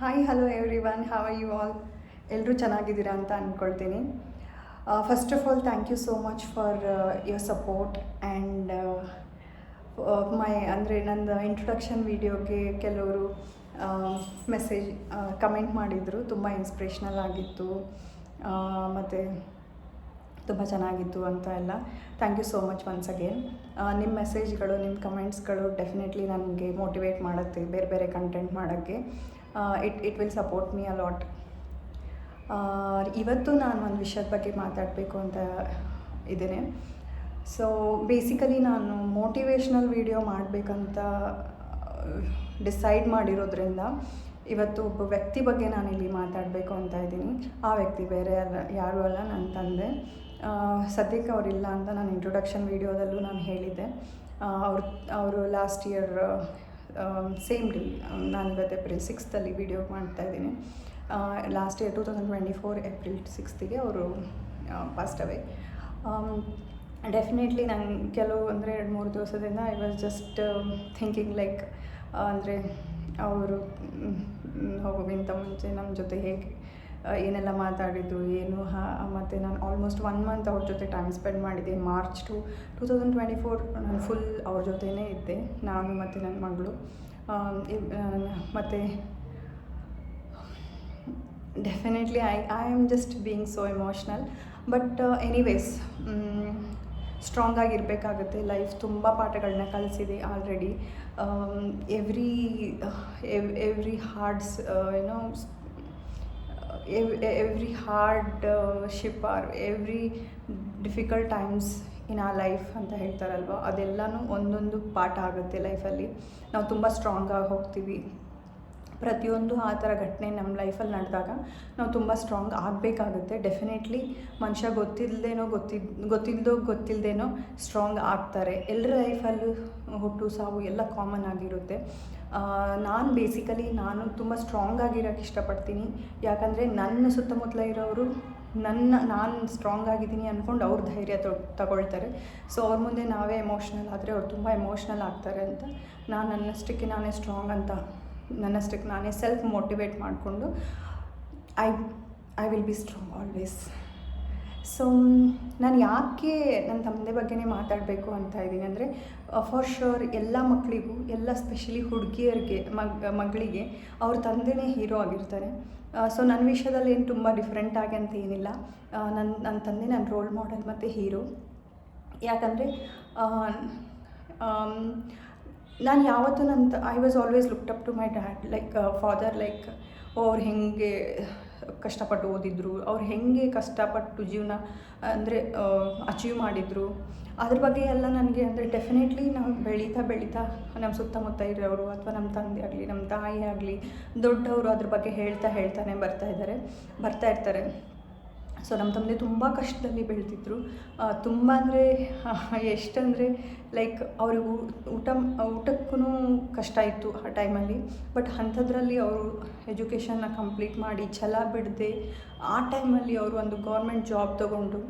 Hi hello everyone how you all ಎಲ್ಲರೂ ಚೆನ್ನಾಗಿದ್ದೀರಾ ಅಂತ ಅಂದ್ಕೊಳ್ತೀನಿ first of all thank you so much for your support and my ಅಂದರೆ ನನ್ನ ಇಂಟ್ರೊಡಕ್ಷನ್ ವೀಡಿಯೋಗೆ ಕೆಲವರು ಮೆಸೇಜ್ ಕಮೆಂಟ್ ಮಾಡಿದರು. ತುಂಬ ಇನ್ಸ್ಪಿರೇಷ್ನಲ್ ಆಗಿತ್ತು. ಮತ್ತು ತುಂಬ ಚೆನ್ನಾಗಿತ್ತು ಅಂತ ಎಲ್ಲ. Thank you so much once again ನಿಮ್ಮ ಮೆಸೇಜ್ಗಳು ನಿಮ್ಮ ಕಮೆಂಟ್ಸ್ಗಳು ಡೆಫಿನೆಟ್ಲಿ ನನಗೆ ಮೋಟಿವೇಟ್ ಮಾಡುತ್ತೆ ಬೇರೆ ಬೇರೆ ಕಂಟೆಂಟ್ ಮಾಡೋಕ್ಕೆ. It it will support me a lot ಇವತ್ತು ನಾನು ಒಂದು ವಿಷಯದ ಬಗ್ಗೆ ಮಾತಾಡಬೇಕು ಅಂತ ಇದ್ದೇನೆ. ಸೊ ಬೇಸಿಕಲಿ ನಾನು ಮೋಟಿವೇಶ್ನಲ್ ವೀಡಿಯೋ ಮಾಡಬೇಕಂತ ಡಿಸೈಡ್ ಮಾಡಿರೋದ್ರಿಂದ ಇವತ್ತು ಒಬ್ಬ ವ್ಯಕ್ತಿ ಬಗ್ಗೆ ನಾನು ಇಲ್ಲಿ ಮಾತಾಡಬೇಕು ಅಂತ ಇದ್ದೀನಿ. ಆ ವ್ಯಕ್ತಿ ಬೇರೆ ಅಲ್ಲ ಯಾರೂ ಅಲ್ಲ ನನ್ನ ತಂದೆ. ಆ, ಸದ್ಯಕ್ಕೆ ಅವರಿಲ್ಲ ಅಂತ ನಾನು ಇಂಟ್ರೊಡಕ್ಷನ್ ವೀಡಿಯೋದಲ್ಲೂ ನಾನು ಹೇಳಿದ್ದೆ. ಅವ್ರು ಅವರು ಲಾಸ್ಟ್ ಇಯರ್ ಸೇಮ್ ಡೇ ನಾನು ಇವತ್ತು ಏಪ್ರಿಲ್ ಸಿಕ್ಸ್ತಲ್ಲಿ ವೀಡಿಯೋ ಮಾಡ್ತಾ ಇದ್ದೀನಿ. Last year two thousand twenty four April ಸಿಕ್ಸ್ತಿಗೆ ಅವರು ಪಾಸ್ಟ್ ಅವೇ ಡೆಫಿನೆಟ್ಲಿ ನಂಗೆ ಕೆಲವು ಅಂದರೆ ಎರಡು ಮೂರು ದಿವಸದಿಂದ I was just thinking like ಅಂದರೆ ಅವರು ಹೋಗೋಕ್ಕಿಂತ ಮುಂಚೆ ನಮ್ಮ ಜೊತೆ ಹೇಗೆ ಏನೆಲ್ಲ ಮಾತಾಡಿದ್ದು, ಏನು, ಹಾ, ಮತ್ತು ನಾನು ಆಲ್ಮೋಸ್ಟ್ ಒನ್ ಮಂತ್ ಅವ್ರ ಜೊತೆ ಟೈಮ್ ಸ್ಪೆಂಡ್ ಮಾಡಿದ್ದೆ. March to two thousand twenty four ನಾನು ಫುಲ್ ಅವ್ರ ಜೊತೆನೇ ಇದ್ದೆ. ನಾನು ಮತ್ತು ನನ್ನ ಮಗಳು. ಮತ್ತು definitely I I am just being so emotional but anyways strong ಆಗಿರಬೇಕಾಗುತ್ತೆ. Life ತುಂಬ ಪಾಠಗಳನ್ನ ಕಲಿಸಿದೆ ಆಲ್ರೆಡಿ ಎವ್ರಿ ಎವ್ರಿ ಹಾರ್ಡ್ಸ್ ಏನೋ every hardship are every difficult times in a life ಅಂತ ಹೇಳ್ತಾರಲ್ವ? ಅದೆಲ್ಲನೂ ಒಂದೊಂದು ಪಾಠ ಆಗುತ್ತೆ ಲೈಫಲ್ಲಿ. ನಾವು ತುಂಬ ಸ್ಟ್ರಾಂಗಾಗಿ ಹೋಗ್ತೀವಿ. ಪ್ರತಿಯೊಂದು ಆ ಥರ ಘಟನೆ ನಮ್ಮ ಲೈಫಲ್ಲಿ ನಡೆದಾಗ ನಾವು ತುಂಬ ಸ್ಟ್ರಾಂಗ್ ಆಗಬೇಕಾಗುತ್ತೆ. ಡೆಫಿನೆಟ್ಲಿ ಮನುಷ್ಯ ಗೊತ್ತಿಲ್ಲದೇನೋ ಗೊತ್ತಿದ್ ಗೊತ್ತಿಲ್ಲದೋ ಗೊತ್ತಿಲ್ಲದೇನೋ ಸ್ಟ್ರಾಂಗ್ ಆಗ್ತಾರೆ. ಎಲ್ಲರ ಲೈಫಲ್ಲೂ ಹುಟ್ಟು ಸಾವು ಎಲ್ಲ ಕಾಮನ್ ಆಗಿರುತ್ತೆ. ನಾನು ಬೇಸಿಕಲಿ ನಾನು ತುಂಬ ಸ್ಟ್ರಾಂಗ್ ಆಗಿರೋಕ್ಕೆ ಇಷ್ಟಪಡ್ತೀನಿ. ಯಾಕಂದರೆ ನನ್ನ ಸುತ್ತಮುತ್ತಲ ಇರೋರು ನನ್ನ, ನಾನು ಸ್ಟ್ರಾಂಗ್ ಆಗಿದ್ದೀನಿ ಅಂದ್ಕೊಂಡು ಅವ್ರ ಧೈರ್ಯ ತಗೊಳ್ತಾರೆ. ಸೊ ಅವ್ರ ಮುಂದೆ ನಾವೇ ಎಮೋಷ್ನಲ್ ಆದರೆ ಅವ್ರು ತುಂಬ ಎಮೋಷ್ನಲ್ ಆಗ್ತಾರೆ ಅಂತ ನಾನು ನನ್ನಷ್ಟಕ್ಕೆ ನಾನೇ ಸ್ಟ್ರಾಂಗ್ ಅಂತ ನನ್ನಷ್ಟಕ್ಕೆ ನಾನೇ ಸೆಲ್ಫ್ ಮೋಟಿವೇಟ್ ಮಾಡಿಕೊಂಡು I I will be strong always so ನಾನು ಯಾಕೆ ನನ್ನ ತಂದೆ ಬಗ್ಗೆನೇ ಮಾತಾಡಬೇಕು ಅಂತ ಇದ್ದೀನಿ ಅಂದರೆ ಫಾರ್ ಶೋರ್ ಎಲ್ಲ ಮಕ್ಕಳಿಗೂ ಎಲ್ಲ ಸ್ಪೆಷಲಿ ಹುಡುಗಿಯರಿಗೆ, ಮಗ್, ಮಗಳಿಗೆ ಅವ್ರ ತಂದೆನೇ ಹೀರೋ ಆಗಿರ್ತಾರೆ. ಸೊ ನನ್ನ ವಿಷಯದಲ್ಲಿ ಏನು ತುಂಬ ಡಿಫ್ರೆಂಟ್ ಆಗಿ ಅಂತ ಏನಿಲ್ಲ. ನನ್ನ ನನ್ನ ತಂದೆ ನನ್ನ ರೋಲ್ ಮಾಡೆಲ್ ಮತ್ತು ಹೀರೋ ಯಾಕಂದರೆ ನಾನು ಯಾವತ್ತೂ ನನ್ನ I was always looked up to my dad like father like ಅವ್ರು ಹೆಂಗೆ ಕಷ್ಟಪಟ್ಟು ಓದಿದ್ರು, ಅವ್ರು ಹೆಂಗೆ ಕಷ್ಟಪಟ್ಟು ಜೀವನ, ಅಂದರೆ ಅಚೀವ್ ಮಾಡಿದರು. ಅದ್ರ ಬಗ್ಗೆ ಎಲ್ಲ ನನಗೆ, ಅಂದರೆ ಡೆಫಿನೆಟ್ಲಿ ನಾವು ಬೆಳೀತಾ ಬೆಳೀತಾ ನಮ್ಮ ಸುತ್ತಮುತ್ತ ಇರೋರು ಅಥವಾ ನಮ್ಮ ತಂದೆ ಆಗಲಿ ನಮ್ಮ ತಾಯಿ ಆಗಲಿ, ದೊಡ್ಡವರು ಅದ್ರ ಬಗ್ಗೆ ಹೇಳ್ತಾ ಹೇಳ್ತಾನೆ ಬರ್ತಾ ಇದ್ದಾರೆ, ಬರ್ತಾ ಇರ್ತಾರೆ. ಸೊ ನಮ್ಮ ತಂದೆ ತುಂಬ ಕಷ್ಟದಲ್ಲಿ ಬೆಳೆದಿದ್ರು ತುಂಬ ಅಂದರೆ ಎಷ್ಟಂದರೆ ಲೈಕ್ ಅವ್ರಿಗೆ ಊಟ ಊಟಕ್ಕೂ ಕಷ್ಟ ಇತ್ತು ಆ ಟೈಮಲ್ಲಿ ಬಟ್ ಅಂಥದ್ರಲ್ಲಿ ಅವರು ಎಜುಕೇಷನ್ನ ಕಂಪ್ಲೀಟ್ ಮಾಡಿ, ಛಲ ಬಿಡದೆ ಆ ಟೈಮಲ್ಲಿ ಅವರು ಒಂದು ಗೌರ್ಮೆಂಟ್ ಜಾಬ್ ತೊಗೊಂಡು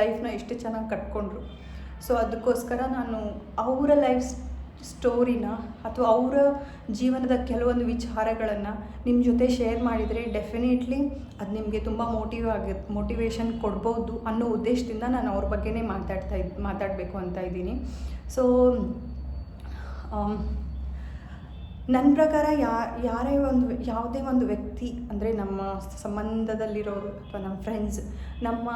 ಲೈಫ್ನ ಎಷ್ಟು ಚೆನ್ನಾಗಿ ಕಟ್ಕೊಂಡ್ರು. ಸೊ ಅದಕ್ಕೋಸ್ಕರ ನಾನು ಅವರ ಲೈಫ್ ಸ್ಟೋರಿನ ಅಥವಾ ಅವರ ಜೀವನದ ಕೆಲವೊಂದು ವಿಚಾರಗಳನ್ನು ನಿಮ್ಮ ಜೊತೆ ಶೇರ್ ಮಾಡಿದರೆ ಡೆಫಿನೆಟ್ಲಿ ಅದು ನಿಮಗೆ ತುಂಬ ಮೋಟಿವ್ ಆಗಿ ಮೋಟಿವೇಶನ್ ಕೊಡ್ಬೋದು ಅನ್ನೋ ಉದ್ದೇಶದಿಂದ ನಾನು ಅವ್ರ ಬಗ್ಗೆನೇ ಮಾತಾಡ್ತಾ ಇದ್, ಮಾತಾಡಬೇಕು ಅಂತ ಇದ್ದೀನಿ. ಸೊ ನನ್ನ ಪ್ರಕಾರ ಯಾ, ಯಾರೇ ಒಂದು ಯಾವುದೇ ಒಂದು ವ್ಯಕ್ತಿ ಅಂದರೆ ನಮ್ಮ ಸಂಬಂಧದಲ್ಲಿರೋರು ಅಥವಾ ನಮ್ಮ ಫ್ರೆಂಡ್ಸ್ ನಮ್ಮ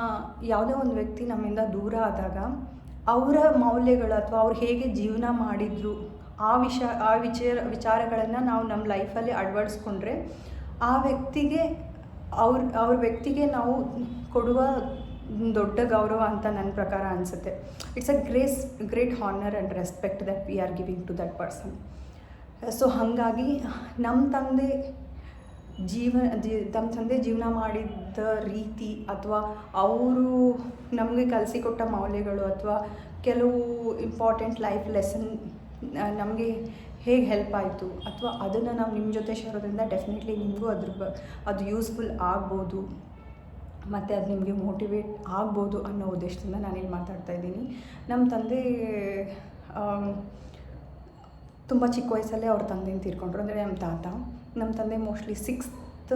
ಯಾವುದೇ ಒಂದು ವ್ಯಕ್ತಿ ನಮ್ಮಿಂದ ದೂರ ಆದಾಗ ಅವರ ಮೌಲ್ಯಗಳು ಅಥವಾ ಅವ್ರು ಹೇಗೆ ಜೀವನ ಮಾಡಿದರು, ಆ ವಿಷ, ಆ ವಿಚಾರ, ವಿಚಾರಗಳನ್ನು ನಾವು ನಮ್ಮ ಲೈಫಲ್ಲಿ ಅಳವಡಿಸ್ಕೊಂಡ್ರೆ ಆ ವ್ಯಕ್ತಿಗೆ ಅವ್ರ ಅವ್ರ ವ್ಯಕ್ತಿಗೆ ನಾವು ಕೊಡುವ ದೊಡ್ಡ ಗೌರವ ಅಂತ ನನ್ನ ಪ್ರಕಾರ ಅನಿಸುತ್ತೆ. It's a grace great honour and respect that we are giving to that person so ಹಾಗಾಗಿ ನಮ್ಮ ತಂದೆ ಜೀವ, ಜೀ, ತಮ್ಮ ತಂದೆ ಜೀವನ ಮಾಡಿದ್ದ ರೀತಿ ಅಥವಾ ಅವರು ನಮಗೆ ಕಲಿಸಿಕೊಟ್ಟ ಮೌಲ್ಯಗಳು ಅಥವಾ ಕೆಲವು ಇಂಪಾರ್ಟೆಂಟ್ ಲೈಫ್ ಲೆಸನ್ ನಮಗೆ ಹೇಗೆ ಹೆಲ್ಪ್ ಆಯಿತು ಅಥವಾ ಅದನ್ನು ನಾವು ನಿಮ್ಮ ಜೊತೆ ಸೇರೋದ್ರಿಂದ ಡೆಫಿನೆಟ್ಲಿ ನಿಮಗೂ ಅದ್ರ ಬ, ಅದು ಯೂಸ್ಫುಲ್ ಆಗ್ಬೋದು. ಮತ್ತು ಅದು ನಿಮಗೆ ಮೋಟಿವೇಟ್ ಆಗ್ಬೋದು ಅನ್ನೋ ಉದ್ದೇಶದಿಂದ ನಾನಿಲ್ಲಿ ಮಾತಾಡ್ತಾ ಇದ್ದೀನಿ. ನಮ್ಮ ತಂದೆ ತುಂಬ ಚಿಕ್ಕ ವಯಸ್ಸಲ್ಲೇ ಅವ್ರ ತಂದೆನ ತೀರ್ಕೊಂಡ್ರು. ಅಂದರೆ ನಮ್ಮ ತಾತ. ನಮ್ಮ ತಂದೆ mostly sixth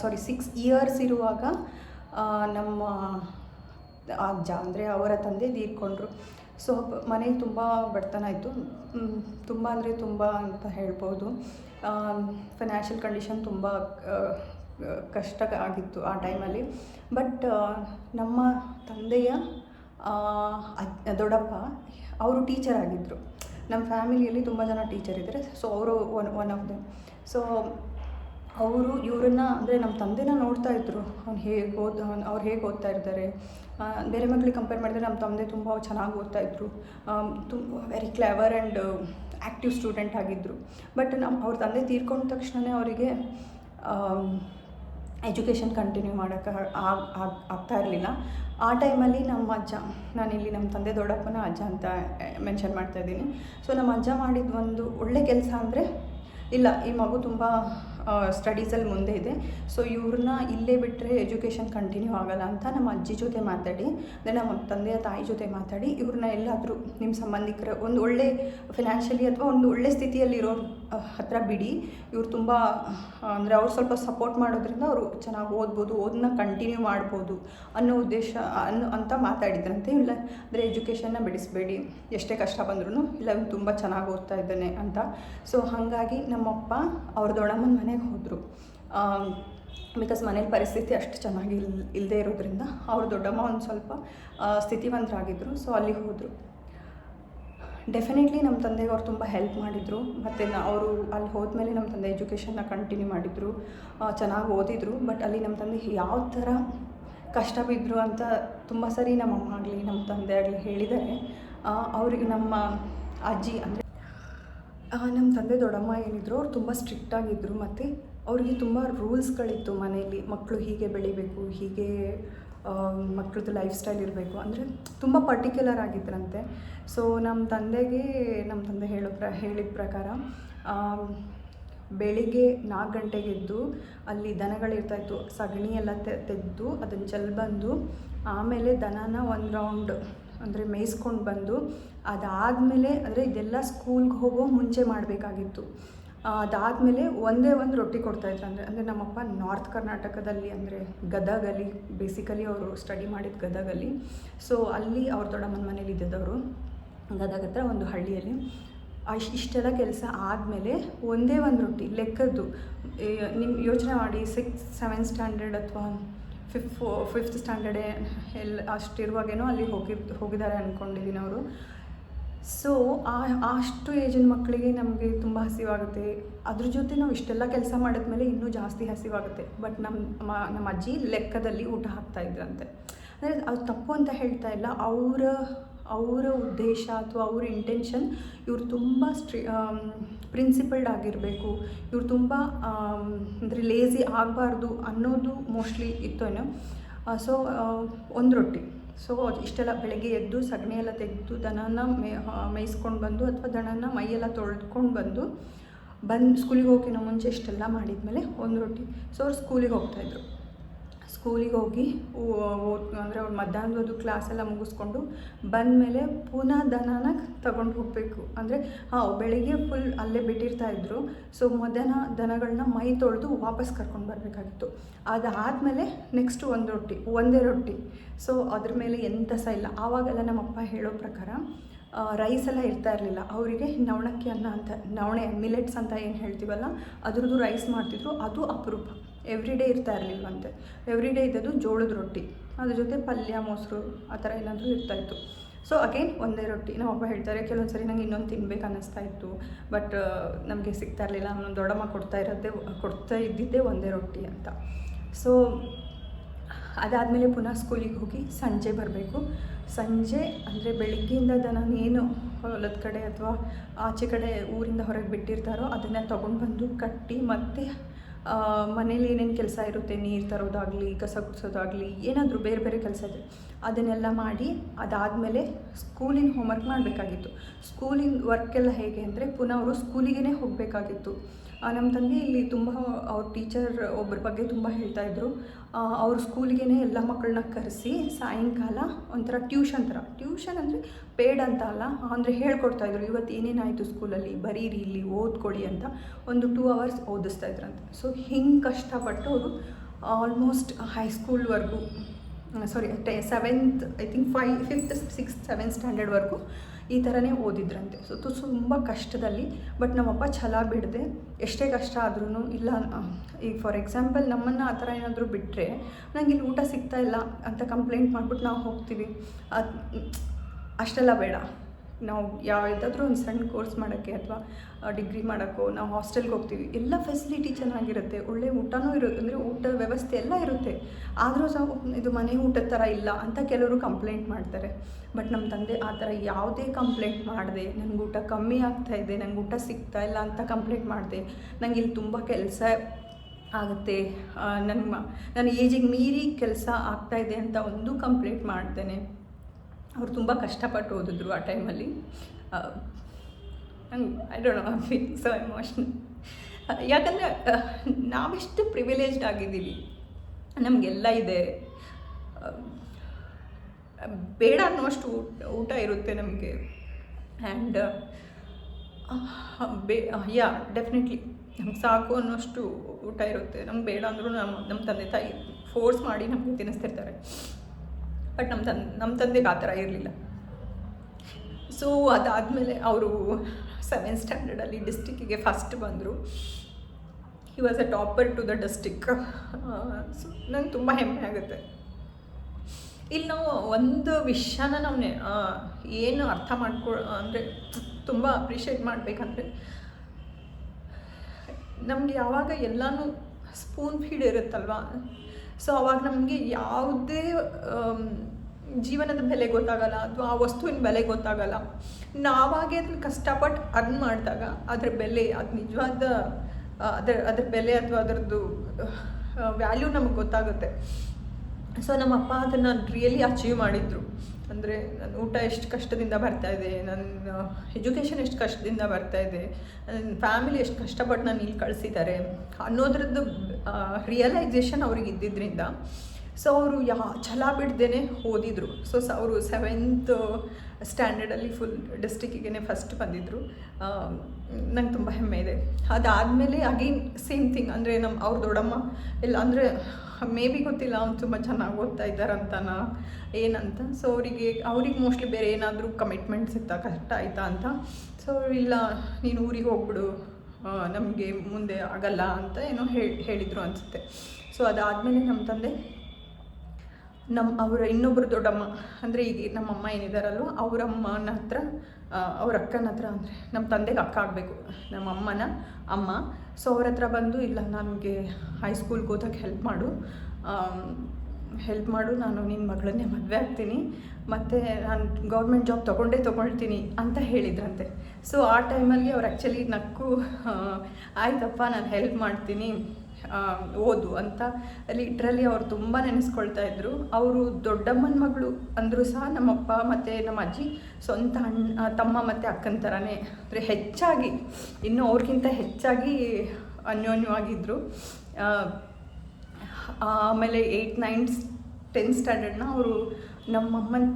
sorry six years ಇರುವಾಗ ನಮ್ಮ ಅಜ್ಜ, ಅಂದರೆ ಅವರ ತಂದೆ ತೀರ್ಕೊಂಡ್ರು. ಸೊ ಮನೆ ತುಂಬ ಬಡತನ ಇತ್ತು ತುಂಬ ಅಂದರೆ ತುಂಬ ಅಂತ ಹೇಳ್ಬೋದು. ಫೈನಾನ್ಷಿಯಲ್ ಕಂಡೀಷನ್ ತುಂಬ ಕಷ್ಟ ಆಗಿತ್ತು ಆ ಟೈಮಲ್ಲಿ ಬಟ್ ನಮ್ಮ ತಂದೆಯ ದೊಡ್ಡಪ್ಪ, ಅವರು ಟೀಚರ್ ಆಗಿದ್ದರು ನಮ್ಮ ಫ್ಯಾಮಿಲಿಯಲ್ಲಿ ತುಂಬ ಜನ ಟೀಚರ್ ಇದ್ದಾರೆ. ಸೊ ಅವರು one one of them so ಅವರು ಇವರನ್ನ ಅಂದರೆ ನಮ್ಮ ತಂದೆನ ನೋಡ್ತಾ ಇದ್ರು. ಅವ್ನು ಹೇಗೆ ಓದ್ ಅವ್ರು ಹೇಗೆ ಓದ್ತಾ ಇರ್ತಾರೆ. ಬೇರೆ ಮಕ್ಕಳಿಗೆ ಕಂಪೇರ್ ಮಾಡಿದರೆ ನಮ್ಮ ತಂದೆ ತುಂಬ ಚೆನ್ನಾಗಿ ಓದ್ತಾ ಇದ್ರು. ತುಂಬ very clever and active student ಆಗಿದ್ದರು ಬಟ್ ನಮ್ಮ ಅವ್ರ ತಂದೆ ತೀರ್ಕೊಂಡ ತಕ್ಷಣವೇ ಅವರಿಗೆ ಎಜುಕೇಷನ್ ಕಂಟಿನ್ಯೂ ಮಾಡೋಕ್ಕೆ ಆಗ್ತಾ ಇರಲಿಲ್ಲ. ಆ ಟೈಮಲ್ಲಿ ನಮ್ಮ ಅಜ್ಜ, ನಾನಿಲ್ಲಿ ನಮ್ಮ ತಂದೆ ದೊಡ್ಡಪ್ಪನ ಅಜ್ಜ ಅಂತ ಮೆನ್ಷನ್ ಮಾಡ್ತಾ ಇದ್ದೀನಿ. ಸೊ ನಮ್ಮ ಅಜ್ಜ ಮಾಡಿದ ಒಂದು ಒಳ್ಳೆ ಕೆಲಸ ಅಂದರೆ ಇಲ್ಲ ಈ ಮಗು ತುಂಬ ಸ್ಟಡೀಸಲ್ಲಿ ಮುಂದೆ ಇದೆ. ಸೊ ಇವ್ರನ್ನ ಇಲ್ಲೇ ಬಿಟ್ಟರೆ ಎಜುಕೇಷನ್ ಕಂಟಿನ್ಯೂ ಆಗಲ್ಲ ಅಂತ ನಮ್ಮ ಅಜ್ಜಿ ಜೊತೆ ಮಾತಾಡಿ, ಅಂದರೆ ನಮ್ಮ ತಂದೆಯ ತಾಯಿ ಜೊತೆ ಮಾತಾಡಿ ಇವ್ರನ್ನ ಎಲ್ಲಾದರೂ ನಿಮ್ಮ ಸಂಬಂಧಿಕರ ಒಂದು ಒಳ್ಳೆ ಫಿನಾನ್ಷಿಯಲಿ ಅಥವಾ ಒಂದು ಒಳ್ಳೆ ಸ್ಥಿತಿಯಲ್ಲಿರೋ ಹತ್ರ ಬಿಡಿ. ಇವ್ರು ತುಂಬ ಅಂದರೆ ಅವ್ರು ಸ್ವಲ್ಪ ಸಪೋರ್ಟ್ ಮಾಡೋದ್ರಿಂದ ಅವರು ಚೆನ್ನಾಗಿ ಓದ್ಬೋದು ಓದನ್ನ ಕಂಟಿನ್ಯೂ ಮಾಡ್ಬೋದು ಅನ್ನೋ ಉದ್ದೇಶ, ಅನ್ನೋ, ಅಂತ ಮಾತಾಡಿದ್ರಂತೆ. ಇಲ್ಲ, ಅಂದರೆ ಎಜುಕೇಷನ್ನ ಬಿಡಿಸ್ಬೇಡಿ. ಎಷ್ಟೇ ಕಷ್ಟ ಬಂದ್ರೂ ಇಲ್ಲ ತುಂಬ ಚೆನ್ನಾಗಿ ಓದ್ತಾ ಇದ್ದಾನೆ ಅಂತ. ಸೊ ಹಾಗಾಗಿ ನಮ್ಮಪ್ಪ ಅವ್ರ ದೊಡ್ಡಮ್ಮನ ಮನೆಗೆ ಹೋದರು. ಬಿಕಾಸ್ ಮನೇಲಿ ಪರಿಸ್ಥಿತಿ ಅಷ್ಟು ಚೆನ್ನಾಗಿ ಇಲ್ ಇಲ್ಲದೆ ಇರೋದ್ರಿಂದ ಅವ್ರ ದೊಡ್ಡಮ್ಮ ಒಂದು ಸ್ವಲ್ಪ ಸ್ಥಿತಿವಂತರಾಗಿದ್ದರು ಸೊ ಅಲ್ಲಿಗೆ ಹೋದರು. ಡೆಫಿನೆಟ್ಲಿ ನಮ್ಮ ತಂದೆಗೆ ಅವ್ರು ತುಂಬ ಹೆಲ್ಪ್ ಮಾಡಿದರು. ಮತ್ತು ಅವರು ಅಲ್ಲಿ ಹೋದ್ಮೇಲೆ ನಮ್ಮ ತಂದೆ ಎಜುಕೇಷನ್ನ ಕಂಟಿನ್ಯೂ ಮಾಡಿದರು. ಚೆನ್ನಾಗಿ ಓದಿದರು ಬಟ್ ಅಲ್ಲಿ ನಮ್ಮ ತಂದೆ ಯಾವ ಥರ ಕಷ್ಟ ಬಿದ್ದರು ಅಂತ ತುಂಬ ಸರಿ ನಮ್ಮ ಅಮ್ಮ ಆಗಲಿ ನಮ್ಮ ತಂದೆ ಆಗಲಿ ಹೇಳಿದರೆ ಅವ್ರಿಗೆ ನಮ್ಮ ಅಜ್ಜಿ ಅಂದರೆ ನಮ್ಮ ತಂದೆ ದೊಡ್ಡಮ್ಮ ಏನಿದ್ರು ಅವ್ರು ತುಂಬ ಸ್ಟ್ರಿಕ್ಟ್ ಆಗಿದ್ದರು ಮತ್ತು ಅವ್ರಿಗೆ ತುಂಬ ರೂಲ್ಸ್ಗಳಿತ್ತು ಮನೆಯಲ್ಲಿ. ಮಕ್ಕಳು ಹೀಗೆ ಬೆಳಿಬೇಕು, ಹೀಗೆ ಮಕ್ಕಳದ್ದು ಲೈಫ್ ಸ್ಟೈಲ್ ಇರಬೇಕು. ಅಂದರೆ ತುಂಬ ಪರ್ಟಿಕ್ಯುಲರ್ ಆಗಿದ್ರಂತೆ. ಸೊ ನಮ್ಮ ತಂದೆಗೆ ನಮ್ಮ ತಂದೆ ಹೇಳೋ ಪ್ರ, ಹೇಳಿದ ಪ್ರಕಾರ ಬೆಳಿಗ್ಗೆ ನಾಲ್ಕು ಗಂಟೆಗೆ ಎದ್ದು ಅಲ್ಲಿ ದನಗಳಿರ್ತಾಯಿತ್ತು ಸಗಣಿ ಎಲ್ಲ ತೆ, ತೆಗೆದು ಅದನ್ನು ಚೆಲ್ಲಿ ಬಂದು ಆಮೇಲೆ ದನನ ಒಂದು ರೌಂಡ್ ಅಂದರೆ ಮೇಯಿಸ್ಕೊಂಡು ಬಂದು ಅದಾದಮೇಲೆ, ಅಂದರೆ ಇದೆಲ್ಲ ಸ್ಕೂಲ್ಗೆ ಹೋಗೋ ಮುಂಚೆ ಮಾಡಬೇಕಾಗಿತ್ತು. ಅದಾದಮೇಲೆ ಒಂದೇ ಒಂದು ರೊಟ್ಟಿ ಕೊಡ್ತಾಯಿದ್ರು ಅಂದರೆ ಅಂದರೆ ನಮ್ಮಪ್ಪ ನಾರ್ತ್ ಕರ್ನಾಟಕದಲ್ಲಿ, ಅಂದರೆ ಗದಗಲ್ಲಿ ಬೇಸಿಕಲಿ ಅವರು ಸ್ಟಡಿ ಮಾಡಿದ ಗದಗಲ್ಲಿ. ಸೊ ಅಲ್ಲಿ ಅವ್ರ ದೊಡ್ಡಮ್ಮನ ಮನೇಲಿ ಇದ್ದಿದ್ದವರು ಗದಗ ಹತ್ರ ಒಂದು ಹಳ್ಳಿಯಲ್ಲಿ. ಅಷ್ಟು ಇಷ್ಟೆಲ್ಲ ಕೆಲಸ ಆದಮೇಲೆ ಒಂದೇ ಒಂದು ರೊಟ್ಟಿ ಲೆಕ್ಕದ್ದು. ನಿಮ್ಮ ಯೋಚನೆ ಮಾಡಿ ಸಿಕ್ಸ್ ಸೆವೆನ್ ಸ್ಟ್ಯಾಂಡರ್ಡ್ ಅಥವಾ ಫಿಫ್ ಫಿಫ್ತ್ ಸ್ಟ್ಯಾಂಡರ್ಡೇ ಎಲ್ಲ ಅಷ್ಟಿರುವಾಗೇನೋ ಅಲ್ಲಿ ಹೋಗಿ, ಹೋಗಿದ್ದಾರೆ ಅಂದ್ಕೊಂಡಿದ್ದೀನಿ ಅವರು. ಸೊ ಆ, ಅಷ್ಟು ಏಜಿನ ಮಕ್ಕಳಿಗೆ ನಮಗೆ ತುಂಬ ಹಸಿವಾಗುತ್ತೆ. ಅದ್ರ ಜೊತೆ ನಾವು ಇಷ್ಟೆಲ್ಲ ಕೆಲಸ ಮಾಡಿದ್ಮೇಲೆ ಇನ್ನೂ ಜಾಸ್ತಿ ಹಸಿವಾಗುತ್ತೆ. ಬಟ್ ನಮ್ಮ ನಮ್ಮ ಅಜ್ಜಿ ಲೆಕ್ಕದಲ್ಲಿ ಊಟ ಹಾಕ್ತಾ ಇದ್ರಂತೆ. ಅಂದರೆ ಅದು ತಪ್ಪು ಅಂತ ಹೇಳ್ತಾ ಇಲ್ಲ. ಅವರ ಅವರ ಉದ್ದೇಶ ಅಥವಾ ಅವ್ರ ಇಂಟೆನ್ಷನ್ ಇವ್ರು ತುಂಬ ಸ್ಟ್ರಿ ಪ್ರಿನ್ಸಿಪಲ್ಡ್ ಆಗಿರಬೇಕು. ಇವ್ರು ತುಂಬ ಅಂದರೆ ಲೇಸಿ ಆಗಬಾರ್ದು ಅನ್ನೋದು ಮೋಸ್ಟ್ಲಿ ಇತ್ತೇನೋ ಸೊ ಒಂದು ರೊಟ್ಟಿ. ಸೊ ಇಷ್ಟೆಲ್ಲ ಬೆಳಗ್ಗೆ ಎದ್ದು ಸಗಣಿ ಎಲ್ಲ ತೆಗೆದು ದನನ ಮೇ ಮೇಯಿಸ್ಕೊಂಡು ಬಂದು ಅಥವಾ ದನನ ಮೈಯೆಲ್ಲ ತೊಳೆದ್ಕೊಂಡು ಬಂದು ಬಂದು ಸ್ಕೂಲಿಗೆ ಹೋಗಿನ ಮುಂಚೆ ಇಷ್ಟೆಲ್ಲ ಮಾಡಿದ ಮೇಲೆ ಒಂದು ರೊಟ್ಟಿ. ಸೊ ಅವ್ರು ಸ್ಕೂಲಿಗೆ ಹೋಗ್ತಾಯಿದ್ರು ಸ್ಕೂಲಿಗೆ ಹೋಗಿ ಅಂದರೆ ಅವ್ರು ಮಧ್ಯಾಹ್ನದ್ದು ಕ್ಲಾಸ್ ಎಲ್ಲ ಮುಗಿಸ್ಕೊಂಡು ಬಂದಮೇಲೆ ಪುನಃ ದನನ ತಗೊಂಡು ಹೋಗಬೇಕು. ಅಂದರೆ, ಹಾಂ, ಬೆಳಿಗ್ಗೆ ಫುಲ್ ಅಲ್ಲೇ ಬಿಟ್ಟಿರ್ತಾ ಇದ್ರು. ಸೊ ಮಧ್ಯಾಹ್ನ ದನಗಳನ್ನ ಮೈ ತೊಳೆದು ವಾಪಸ್ ಕರ್ಕೊಂಡು ಬರಬೇಕಾಗಿತ್ತು. ಅದಾದಮೇಲೆ ನೆಕ್ಸ್ಟ್ ಒಂದು ರೊಟ್ಟಿ, ಒಂದೇ ರೊಟ್ಟಿ. ಸೊ ಅದ್ರ ಮೇಲೆ ಎಂಥ ಸಹ ಇಲ್ಲ. ಆವಾಗೆಲ್ಲ ನಮ್ಮಪ್ಪ ಹೇಳೋ ಪ್ರಕಾರ ರೈಸ್ ಎಲ್ಲ ಇರ್ತಾ ಇರಲಿಲ್ಲ. ಅವರಿಗೆ ನವಣಕ್ಕಿ ಅನ್ನ ಅಂತ, ನವಣೆ ಮಿಲೆಟ್ಸ್ ಅಂತ ಏನು ಹೇಳ್ತೀವಲ್ಲ, ಅದ್ರದ್ದು ರೈಸ್ ಮಾಡ್ತಿದ್ರು. ಅದು ಅಪರೂಪ. ಎವ್ರಿ ಡೇ ಇರ್ತಾ ಇರಲಿಲ್ವಂತೆ. ಎವ್ರಿ ಡೇ ಇದ್ದದ್ದು ಜೋಳದ ರೊಟ್ಟಿ. ಅದ್ರ ಜೊತೆ ಪಲ್ಯ, ಮೊಸರು, ಆ ಥರ ಏನಾದರೂ ಇರ್ತಾಯಿತ್ತು ಸೊ ಅಗೇನ್ ಒಂದೇ ರೊಟ್ಟಿ. ನಮ್ಮ ಅಪ್ಪ ಹೇಳ್ತಾರೆ, ಕೆಲವೊಂದು ಸರಿ ನಂಗೆ ಇನ್ನೊಂದು ತಿನ್ಬೇಕು ಅನ್ನಿಸ್ತಾ ಇತ್ತು. ಬಟ್ ನಮಗೆ ಸಿಗ್ತಾ ಇರಲಿಲ್ಲ. ಅವನು ದೊಡ್ಡಮ್ಮ ಕೊಡ್ತಾ ಇರೋದೇ ಕೊಡ್ತಾ ಇದ್ದಿದ್ದೇ ಒಂದೇ ರೊಟ್ಟಿ ಅಂತ. ಸೊ ಅದಾದಮೇಲೆ ಪುನಃ ಸ್ಕೂಲಿಗೆ ಹೋಗಿ ಸಂಜೆ ಬರಬೇಕು. ಸಂಜೆ ಅಂದರೆ ಬೆಳಿಗ್ಗೆಯಿಂದ ದನನೇನು ಹೊಲದ ಕಡೆ ಅಥವಾ ಆಚೆ ಕಡೆ ಊರಿಂದ ಹೊರಗೆ ಬಿಟ್ಟಿರ್ತಾರೋ ಅದನ್ನು ತೊಗೊಂಡು ಬಂದು ಕಟ್ಟಿ ಮತ್ತೆ ಮನೇಲಿ ಏನೇನು ಕೆಲಸ ಇರುತ್ತೆ, ನೀರು ತರೋದಾಗಲಿ, ಕಸ ಗುಡಿಸೋದಾಗಲಿ, ಏನಾದರೂ ಬೇರೆ ಬೇರೆ ಕೆಲಸ ಇದೆ, ಅದನ್ನೆಲ್ಲ ಮಾಡಿ ಅದಾದಮೇಲೆ ಸ್ಕೂಲಿನ ಹೋಮ್ವರ್ಕ್ ಮಾಡಬೇಕಾಗಿತ್ತು. ಸ್ಕೂಲಿನ ವರ್ಕೆಲ್ಲ ಹೇಗೆ ಅಂದರೆ ಪುನಃ ಅವರು ಸ್ಕೂಲಿಗೇ ಹೋಗಬೇಕಾಗಿತ್ತು. ನಮ್ಮ ತಂದೆ ಇಲ್ಲಿ ತುಂಬ ಅವ್ರ ಟೀಚರ್ ಒಬ್ಬರ ಬಗ್ಗೆ ತುಂಬ ಹೇಳ್ತಾ ಇದ್ರು. ಆ, ಅವ್ರ ಸ್ಕೂಲ್ಗೆ ಎಲ್ಲ ಮಕ್ಕಳನ್ನ ಕರೆಸಿ ಸಾಯಂಕಾಲ ಒಂಥರ ಟ್ಯೂಷನ್ ಥರ. ಟ್ಯೂಷನ್ ಅಂದರೆ ಪೇಡ್ ಅಂತ ಅಲ್ಲ ಅಂದರೆ ಹೇಳ್ಕೊಡ್ತಾ ಇದ್ರು. ಇವತ್ತು ಏನೇನಾಯಿತು ಸ್ಕೂಲಲ್ಲಿ ಬರೀರಿ ಇಲ್ಲಿ ಓದ್ಕೊಡಿ ಅಂತ ಒಂದು ಟೂ ಅವರ್ಸ್ ಓದಿಸ್ತಾ ಇದ್ರಂತೆ ಸೊ ಹಿಂಗೆ ಕಷ್ಟಪಟ್ಟು ಅವರು ಆಲ್ಮೋಸ್ಟ್ ಹೈಸ್ಕೂಲ್ವರೆಗೂ ಸಾರಿ ಟೆ seventh I think five fifth sixth seventh ಸ್ಟ್ಯಾಂಡರ್ಡ್ವರೆಗೂ ಈ ಥರನೇ ಓದಿದ್ರಂತೆ. ಸೊ ತುಂಬ ಕಷ್ಟದಲ್ಲಿ ಬಟ್ ನಮ್ಮಪ್ಪ ಛಲ ಬಿಡದೆ, ಎಷ್ಟೇ ಕಷ್ಟ ಆದ್ರೂ ಇಲ್ಲ ಈಗ ಫಾರ್ ಎಕ್ಸಾಂಪಲ್ ನಮ್ಮನ್ನು ಆ ಥರ ಏನಾದರೂ ಬಿಟ್ಟರೆ ನಂಗೆ ಇಲ್ಲಿ ಊಟ ಸಿಗ್ತಾ ಇಲ್ಲ ಅಂತ ಕಂಪ್ಲೇಂಟ್ ಮಾಡಿಬಿಟ್ಟು ನಾವು ಹೋಗ್ತೀವಿ. ಅದು, ಅಷ್ಟೆಲ್ಲ ಬೇಡ. ನಾವು ಯಾವುದಾದ್ರೂ ಒಂದು ಸಣ್ಣ ಕೋರ್ಸ್ ಮಾಡೋಕ್ಕೆ ಅಥವಾ ಡಿಗ್ರಿ ಮಾಡೋಕ್ಕೋ, ನಾವು ಹಾಸ್ಟೆಲ್ಗೆ ಹೋಗ್ತೀವಿ, ಎಲ್ಲ ಫೆಸಿಲಿಟಿ ಚೆನ್ನಾಗಿರುತ್ತೆ, ಒಳ್ಳೆ ಊಟನೂ ಇರುತ್ತೆ ಅಂದರೆ ಊಟ ವ್ಯವಸ್ಥೆ ಎಲ್ಲ ಇರುತ್ತೆ. ಆದರೂ ಸಹ ಇದು ಮನೆ ಊಟದ ಥರ ಇಲ್ಲ ಅಂತ ಕೆಲವರು ಕಂಪ್ಲೇಂಟ್ ಮಾಡ್ತಾರೆ. ಬಟ್ ನಮ್ಮ ತಂದೆ ಆ ಥರ ಯಾವುದೇ ಕಂಪ್ಲೇಂಟ್ ಮಾಡಿದೆ ನನಗೆ ಊಟ ಕಮ್ಮಿ ಆಗ್ತಾ ಇದೆ, ನಂಗೆ ಊಟ ಸಿಗ್ತಾ ಇಲ್ಲ ಅಂತ ಕಂಪ್ಲೇಂಟ್ ಮಾಡಿದೆ. ನಂಗೆ ಇಲ್ಲಿ ತುಂಬ ಕೆಲಸ ಆಗುತ್ತೆ. ನನ್ನ ನನ್ನ ಏಜಿಗೆ ಮೀರಿ ಕೆಲಸ ಆಗ್ತಾಯಿದೆ ಅಂತ ಒಂದು ಕಂಪ್ಲೇಂಟ್ ಮಾಡ್ತೇನೆ ಅವ್ರು ತುಂಬ ಕಷ್ಟಪಟ್ಟು ಓದಿದ್ರು ಆ ಟೈಮಲ್ಲಿ. ನಂಗೆ I don't know feel so emotional ಯಾಕಂದರೆ ನಾವೆಷ್ಟು ಪ್ರಿವಿಲೇಜ್ಡ್ ಆಗಿದ್ದೀವಿ. ನಮಗೆಲ್ಲ ಇದೆ. ಬೇಡ ಅನ್ನೋಷ್ಟು ಊಟ ಊಟ ಇರುತ್ತೆ ನಮಗೆ. ಆ್ಯಂಡ್ ಬೇ ಯಾ ಡೆಫಿನೆಟ್ಲಿ ನಮ್ಗೆ ಸಾಕು ಅನ್ನೋಷ್ಟು ಊಟ ಇರುತ್ತೆ. ನಮ್ಗೆ ಬೇಡ ಅಂದರೂ ನಮ್ಮ ನಮ್ಮ ತಂದೆ ತಾಯಿ ಫೋರ್ಸ್ ಮಾಡಿ ನಮಗೆ ತಿನ್ನಿಸ್ತಿರ್ತಾರೆ. ಬಟ್ ನಮ್ಮ ತನ್ ನಮ್ಮ ತಂದೆಗೆ ಆ ಥರ ಇರಲಿಲ್ಲ. ಸೊ ಅದಾದಮೇಲೆ ಅವರು ಸೆವೆನ್ ಸ್ಟ್ಯಾಂಡರ್ಡಲ್ಲಿ ಡಿಸ್ಟಿಕ್ಕಿಗೆ ಫಸ್ಟ್ ಬಂದರು. He was a topper to the district so ನಂಗೆ ತುಂಬ ಹೆಮ್ಮೆ ಆಗುತ್ತೆ. ಇಲ್ಲಿ ನಾವು ಒಂದು ವಿಷಯನ ನಾವು ಏನು ಅರ್ಥ ಮಾಡ್ಕೊ, ಅಂದರೆ ತುಂಬ ಅಪ್ರಿಷಿಯೇಟ್ ಮಾಡಬೇಕಂದ್ರೆ, ನಮಗೆ ಯಾವಾಗ ಎಲ್ಲನೂ ಸ್ಪೂನ್ ಫೀಡ್ ಇರುತ್ತಲ್ವ? ಸೊ ಅವಾಗ ನಮಗೆ ಯಾವುದೇ ಜೀವನದ ಬೆಲೆ ಗೊತ್ತಾಗಲ್ಲ, ಅಥವಾ ಆ ವಸ್ತುವಿನ ಬೆಲೆ ಗೊತ್ತಾಗಲ್ಲ. ನಾವಾಗೆ ಅದನ್ನ ಕಷ್ಟಪಟ್ಟು ಅರ್ನ್ ಮಾಡಿದಾಗ ಅದ್ರ ಬೆಲೆ, ಅದು ನಿಜವಾದ, ಅದರ, ಅದ್ರ ಬೆಲೆ ಅಥವಾ ಅದರದ್ದು ವ್ಯಾಲ್ಯೂ ನಮಗೆ ಗೊತ್ತಾಗುತ್ತೆ. ಸೊ ನಮ್ಮ ಅಪ್ಪ ಅದನ್ನು ರಿಯಲಿ ಅಚೀವ್ ಮಾಡಿದರು. ಅಂದರೆ ನನ್ನ ಊಟ ಎಷ್ಟು ಕಷ್ಟದಿಂದ ಬರ್ತಾ ಇದೆ, ನನ್ನ ಎಜುಕೇಷನ್ ಎಷ್ಟು ಕಷ್ಟದಿಂದ ಬರ್ತಾ ಇದೆ, ನನ್ನ ಫ್ಯಾಮಿಲಿ ಎಷ್ಟು ಕಷ್ಟಪಟ್ಟು ನಾನು ಇಲ್ಲಿ ಕಳಿಸಿದ್ದಾರೆ ಅನ್ನೋದ್ರದ್ದು ರಿಯಲೈಸೇಷನ್ ಅವ್ರಿಗೆ ಇದ್ದಿದ್ದರಿಂದ ಸೊ ಅವರು ಯಾ, ಛಲ ಬಿಡ್ದೇ ಓದಿದರು. ಸೊ ಸ ಅವರು ಸೆವೆಂತ್ ಸ್ಟ್ಯಾಂಡರ್ಡಲ್ಲಿ ಫುಲ್ ಡಿಸ್ಟಿಕ್ಕಿಗೆ ಫಸ್ಟ್ ಬಂದಿದ್ದರು ನಂಗೆ ತುಂಬ ಹೆಮ್ಮೆ ಇದೆ. ಅದಾದಮೇಲೆ ಅಗೇನ್ ಸೇಮ್ ಥಿಂಗ್ ಅಂದರೆ ನಮ್ಮ ಅವ್ರ ದೊಡ್ಡಮ್ಮ, ಇಲ್ಲ, ಅಂದರೆ ಮೇ ಬಿ ಗೊತ್ತಿಲ್ಲ, ಅವ್ನು ತುಂಬ ಚೆನ್ನಾಗಿ ಓದ್ತಾ ಇದ್ದಾರಂತನ ಏನಂತ. ಸೊ ಅವರಿಗೆ, ಅವ್ರಿಗೆ ಮೋಸ್ಟ್ಲಿ ಬೇರೆ ಏನಾದರೂ ಕಮಿಟ್ಮೆಂಟ್ಸ್ ಇತ್ತಾ ಕಷ್ಟ ಆಯಿತಾ ಅಂತ. ಸೊ ಇಲ್ಲ, ನೀನು ಊರಿಗೆ ಹೋಗ್ಬಿಡು ನಮಗೆ ಮುಂದೆ ಆಗಲ್ಲ ಅಂತ ಏನೋ ಹೇಳಿ ಹೇಳಿದರು ಅನಿಸುತ್ತೆ. ಸೊ ಅದಾದಮೇಲೆ ನಮ್ಮ ತಂದೆ ನಮ್ಮ ಅವರ ಇನ್ನೊಬ್ಬರು ದೊಡ್ಡಮ್ಮ, ಅಂದರೆ ಈಗ ನಮ್ಮಮ್ಮ ಏನಿದ್ದಾರಲ್ವ ಅವರಮ್ಮನ ಹತ್ರ ಅವ್ರ ಅಕ್ಕನ ಹತ್ರ ಅಂದರೆ ನಮ್ಮ ತಂದೆಗೆ ಅಕ್ಕ ಆಗಬೇಕು ನಮ್ಮ ಅಮ್ಮನ ಅಮ್ಮ. ಸೊ ಅವ್ರ ಹತ್ರ ಬಂದು, ಇಲ್ಲ ನನಗೆ ಹೈಸ್ಕೂಲ್ಗೆ ಹೋದಾಗ ಹೆಲ್ಪ್ ಮಾಡು. ಹೆಲ್ಪ್ ಮಾಡು, ನಾನು ನಿನ್ನ ಮಗಳನ್ನೇ ಮದುವೆ ಆಗ್ತೀನಿ. ಮತ್ತು ನಾನು ಗೌರ್ಮೆಂಟ್ ಜಾಬ್ ತೊಗೊಂಡೇ ತೊಗೊಳ್ತೀನಿ ಅಂತ ಹೇಳಿದ್ರಂತೆ. ಸೊ ಆ ಟೈಮಲ್ಲಿ ಅವ್ರು ಆ್ಯಕ್ಚುಲಿ ನಕ್ಕು ಆಯ್ತಪ್ಪ, ನಾನು ಹೆಲ್ಪ್ ಮಾಡ್ತೀನಿ. ಓದು ಅಂತ ಲಿಟ್ರಲಿ ಅವ್ರು ತುಂಬ ನೆನೆಸ್ಕೊಳ್ತಾ ಇದ್ರು. ಅವರು ದೊಡ್ಡಮ್ಮನ ಮಗಳು ಅಂದರೂ ಸಹ ನಮ್ಮಪ್ಪ ಮತ್ತು ನಮ್ಮ ಅಜ್ಜಿ ಸ್ವಂತ ಅಣ್ಣ ತಮ್ಮ ಮತ್ತು ಅಕ್ಕನ ಥರನೇ ಅಂದರೆ ಹೆಚ್ಚಾಗಿ, ಇನ್ನೂ ಅವ್ರಿಗಿಂತ ಹೆಚ್ಚಾಗಿ ಅನ್ಯೋನ್ಯವಾಗಿದ್ದರು ಆಮೇಲೆ ಏಯ್ಟ್ ನೈನ್ ಟೆಂತ್ ಸ್ಟ್ಯಾಂಡರ್ಡ್ನ ಅವರು ನಮ್ಮಮ್ಮನ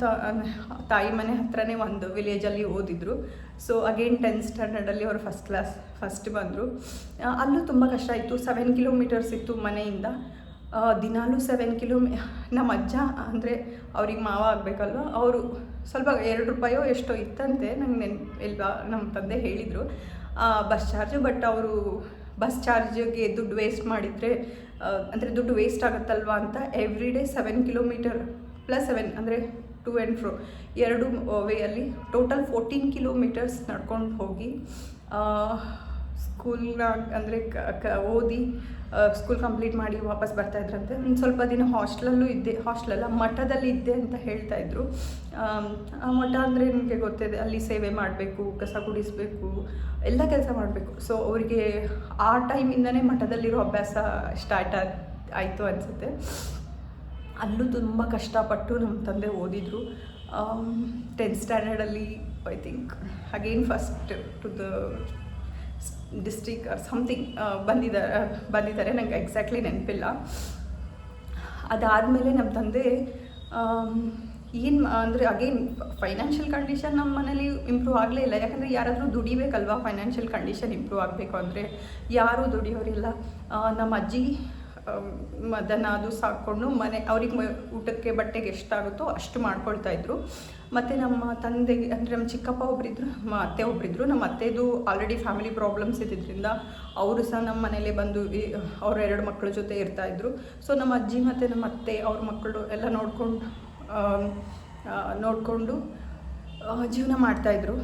ತಾಯಿ ಮನೆ ಹತ್ರನೇ ಒಂದು ವಿಲೇಜಲ್ಲಿ ಓದಿದ್ರು. ಸೊ ಅಗೇನ್ ಟೆಂತ್ ಸ್ಟ್ಯಾಂಡರ್ಡಲ್ಲಿ ಅವರು ಫಸ್ಟ್ ಕ್ಲಾಸ್ ಫಸ್ಟ್ ಬಂದರು. ಅಲ್ಲೂ ತುಂಬ ಕಷ್ಟ ಇತ್ತು. ಸೆವೆನ್ ಕಿಲೋಮೀಟರ್ಸ್ ಇತ್ತು ಮನೆಯಿಂದ. ದಿನಾಲೂ ಸೆವೆನ್ ಕಿಲೋಮೀ ನಮ್ಮ ಅಜ್ಜ, ಅಂದರೆ ಅವ್ರಿಗೆ ಮಾವ ಆಗಬೇಕಲ್ವ, ಅವರು ಸ್ವಲ್ಪ ಎರಡು ರೂಪಾಯೋ ಎಷ್ಟೋ ಇತ್ತಂತೆ ನಂಗೆ ನೆನ್ ಎಲ್ಲ ನಮ್ಮ ತಂದೆ ಹೇಳಿದರು. ಬಸ್ ಚಾರ್ಜು ಬಟ್ ಅವರು ಬಸ್ ಚಾರ್ಜ್ಗೆ ದುಡ್ಡು ವೇಸ್ಟ್ ಮಾಡಿದರೆ ಅಂದರೆ ದುಡ್ಡು ವೇಸ್ಟ್ ಆಗುತ್ತಲ್ವಾ ಅಂತ every day seven kilometre plus seven ಅಂದರೆ ಟು ಆ್ಯಂಡ್ ಫ್ರೋ ಎರಡು ವೇಯಲ್ಲಿ ಟೋಟಲ್ ಫೋರ್ಟೀನ್ ಕಿಲೋಮೀಟರ್ಸ್ ನಡ್ಕೊಂಡು ಹೋಗಿ ಸ್ಕೂಲ್ನ ಅಂದರೆ ಕ ಓದಿ ಸ್ಕೂಲ್ ಕಂಪ್ಲೀಟ್ ಮಾಡಿ ವಾಪಸ್ ಬರ್ತಾಯಿದ್ರಂತೆ ಸ್ವಲ್ಪ ದಿನ ಹಾಸ್ಟ್ಲಲ್ಲೂ ಇದ್ದೆ ಹಾಸ್ಟ್ಲಲ್ಲ ಮಠದಲ್ಲಿ ಇದ್ದೆ ಅಂತ ಹೇಳ್ತಾ ಇದ್ರು. ಆ ಮಠ ಅಂದರೆ ನಿಮಗೆ ಗೊತ್ತಿದೆ, ಅಲ್ಲಿ ಸೇವೆ ಮಾಡಬೇಕು, ಕಸ ಗುಡಿಸಬೇಕು ಎಲ್ಲ ಕೆಲಸ ಮಾಡಬೇಕು. ಸೊ ಅವರಿಗೆ ಆ ಟೈಮಿಂದನೇ ಮಠದಲ್ಲಿರೋ ಅಭ್ಯಾಸ ಸ್ಟಾರ್ಟ್ ಆಯಿತು ಅನಿಸುತ್ತೆ. ಅಲ್ಲೂ ತುಂಬ ಕಷ್ಟಪಟ್ಟು ನಮ್ಮ ತಂದೆ ಓದಿದರು. Tenth ಸ್ಟ್ಯಾಂಡರ್ಡಲ್ಲಿ I think again first to the or something ಬಂದಿದ್ದಾರೆ ಬಂದಿದ್ದಾರೆ. ನಂಗೆ ಎಕ್ಸಾಕ್ಟ್ಲಿ ನೆನಪಿಲ್ಲ. ಅದಾದಮೇಲೆ ನಮ್ಮ ತಂದೆ ಏನು ಅಂದರೆ ಅಗೇನ್ ಫೈನಾನ್ಷಿಯಲ್ ಕಂಡೀಷನ್ ನಮ್ಮ ಮನೇಲಿ ಇಂಪ್ರೂವ್ ಆಗಲೇ ಇಲ್ಲ. ಯಾಕಂದರೆ ಯಾರಾದರೂ ದುಡಿಬೇಕಲ್ವಾ? ಫೈನಾನ್ಷಿಯಲ್ ಕಂಡೀಷನ್ ಇಂಪ್ರೂವ್ ಆಗಬೇಕು ಅಂದರೆ ಯಾರೂ ದುಡಿಯೋರಿಲ್ಲ. ನಮ್ಮ ಅಜ್ಜಿ ಆಮ್, ಮ- ದನ ಅದು ಸಾಕ್ಕೊಂಡು ಮನೆ ಅವ್ರಿಗೆ ಊಟಕ್ಕೆ ಬಟ್ಟೆಗೆ ಎಷ್ಟಾಗುತ್ತೋ ಅಷ್ಟು ಮಾಡ್ಕೊಳ್ತಾ ಇದ್ರು. ಮತ್ತು ನಮ್ಮ ತಂದೆಗೆ ಅಂದರೆ ನಮ್ಮ ಚಿಕ್ಕಪ್ಪ ಒಬ್ಬರಿದ್ರು ನಮ್ಮ ಅತ್ತೆ ಒಬ್ಬರಿದ್ರು ನಮ್ಮ ಅತ್ತೆದು ಆಲ್ರೆಡಿ ಫ್ಯಾಮಿಲಿ ಪ್ರಾಬ್ಲಮ್ಸ್ ಇದ್ದಿದ್ದರಿಂದ ಅವರು ಸಹ ನಮ್ಮ ಮನೇಲೆ ಬಂದು ಅವ್ರ ಎರಡು ಮಕ್ಕಳ ಜೊತೆ ಇರ್ತಾಯಿದ್ರು ಸೊ ನಮ್ಮ ಅಜ್ಜಿ ಮತ್ತು ನಮ್ಮ ಅತ್ತೆ ಅವ್ರ ಮಕ್ಕಳು ಎಲ್ಲ ನೋಡ್ಕೊಂಡು ನೋಡಿಕೊಂಡು ಜೀವನ ಮಾಡ್ತಾಯಿದ್ರು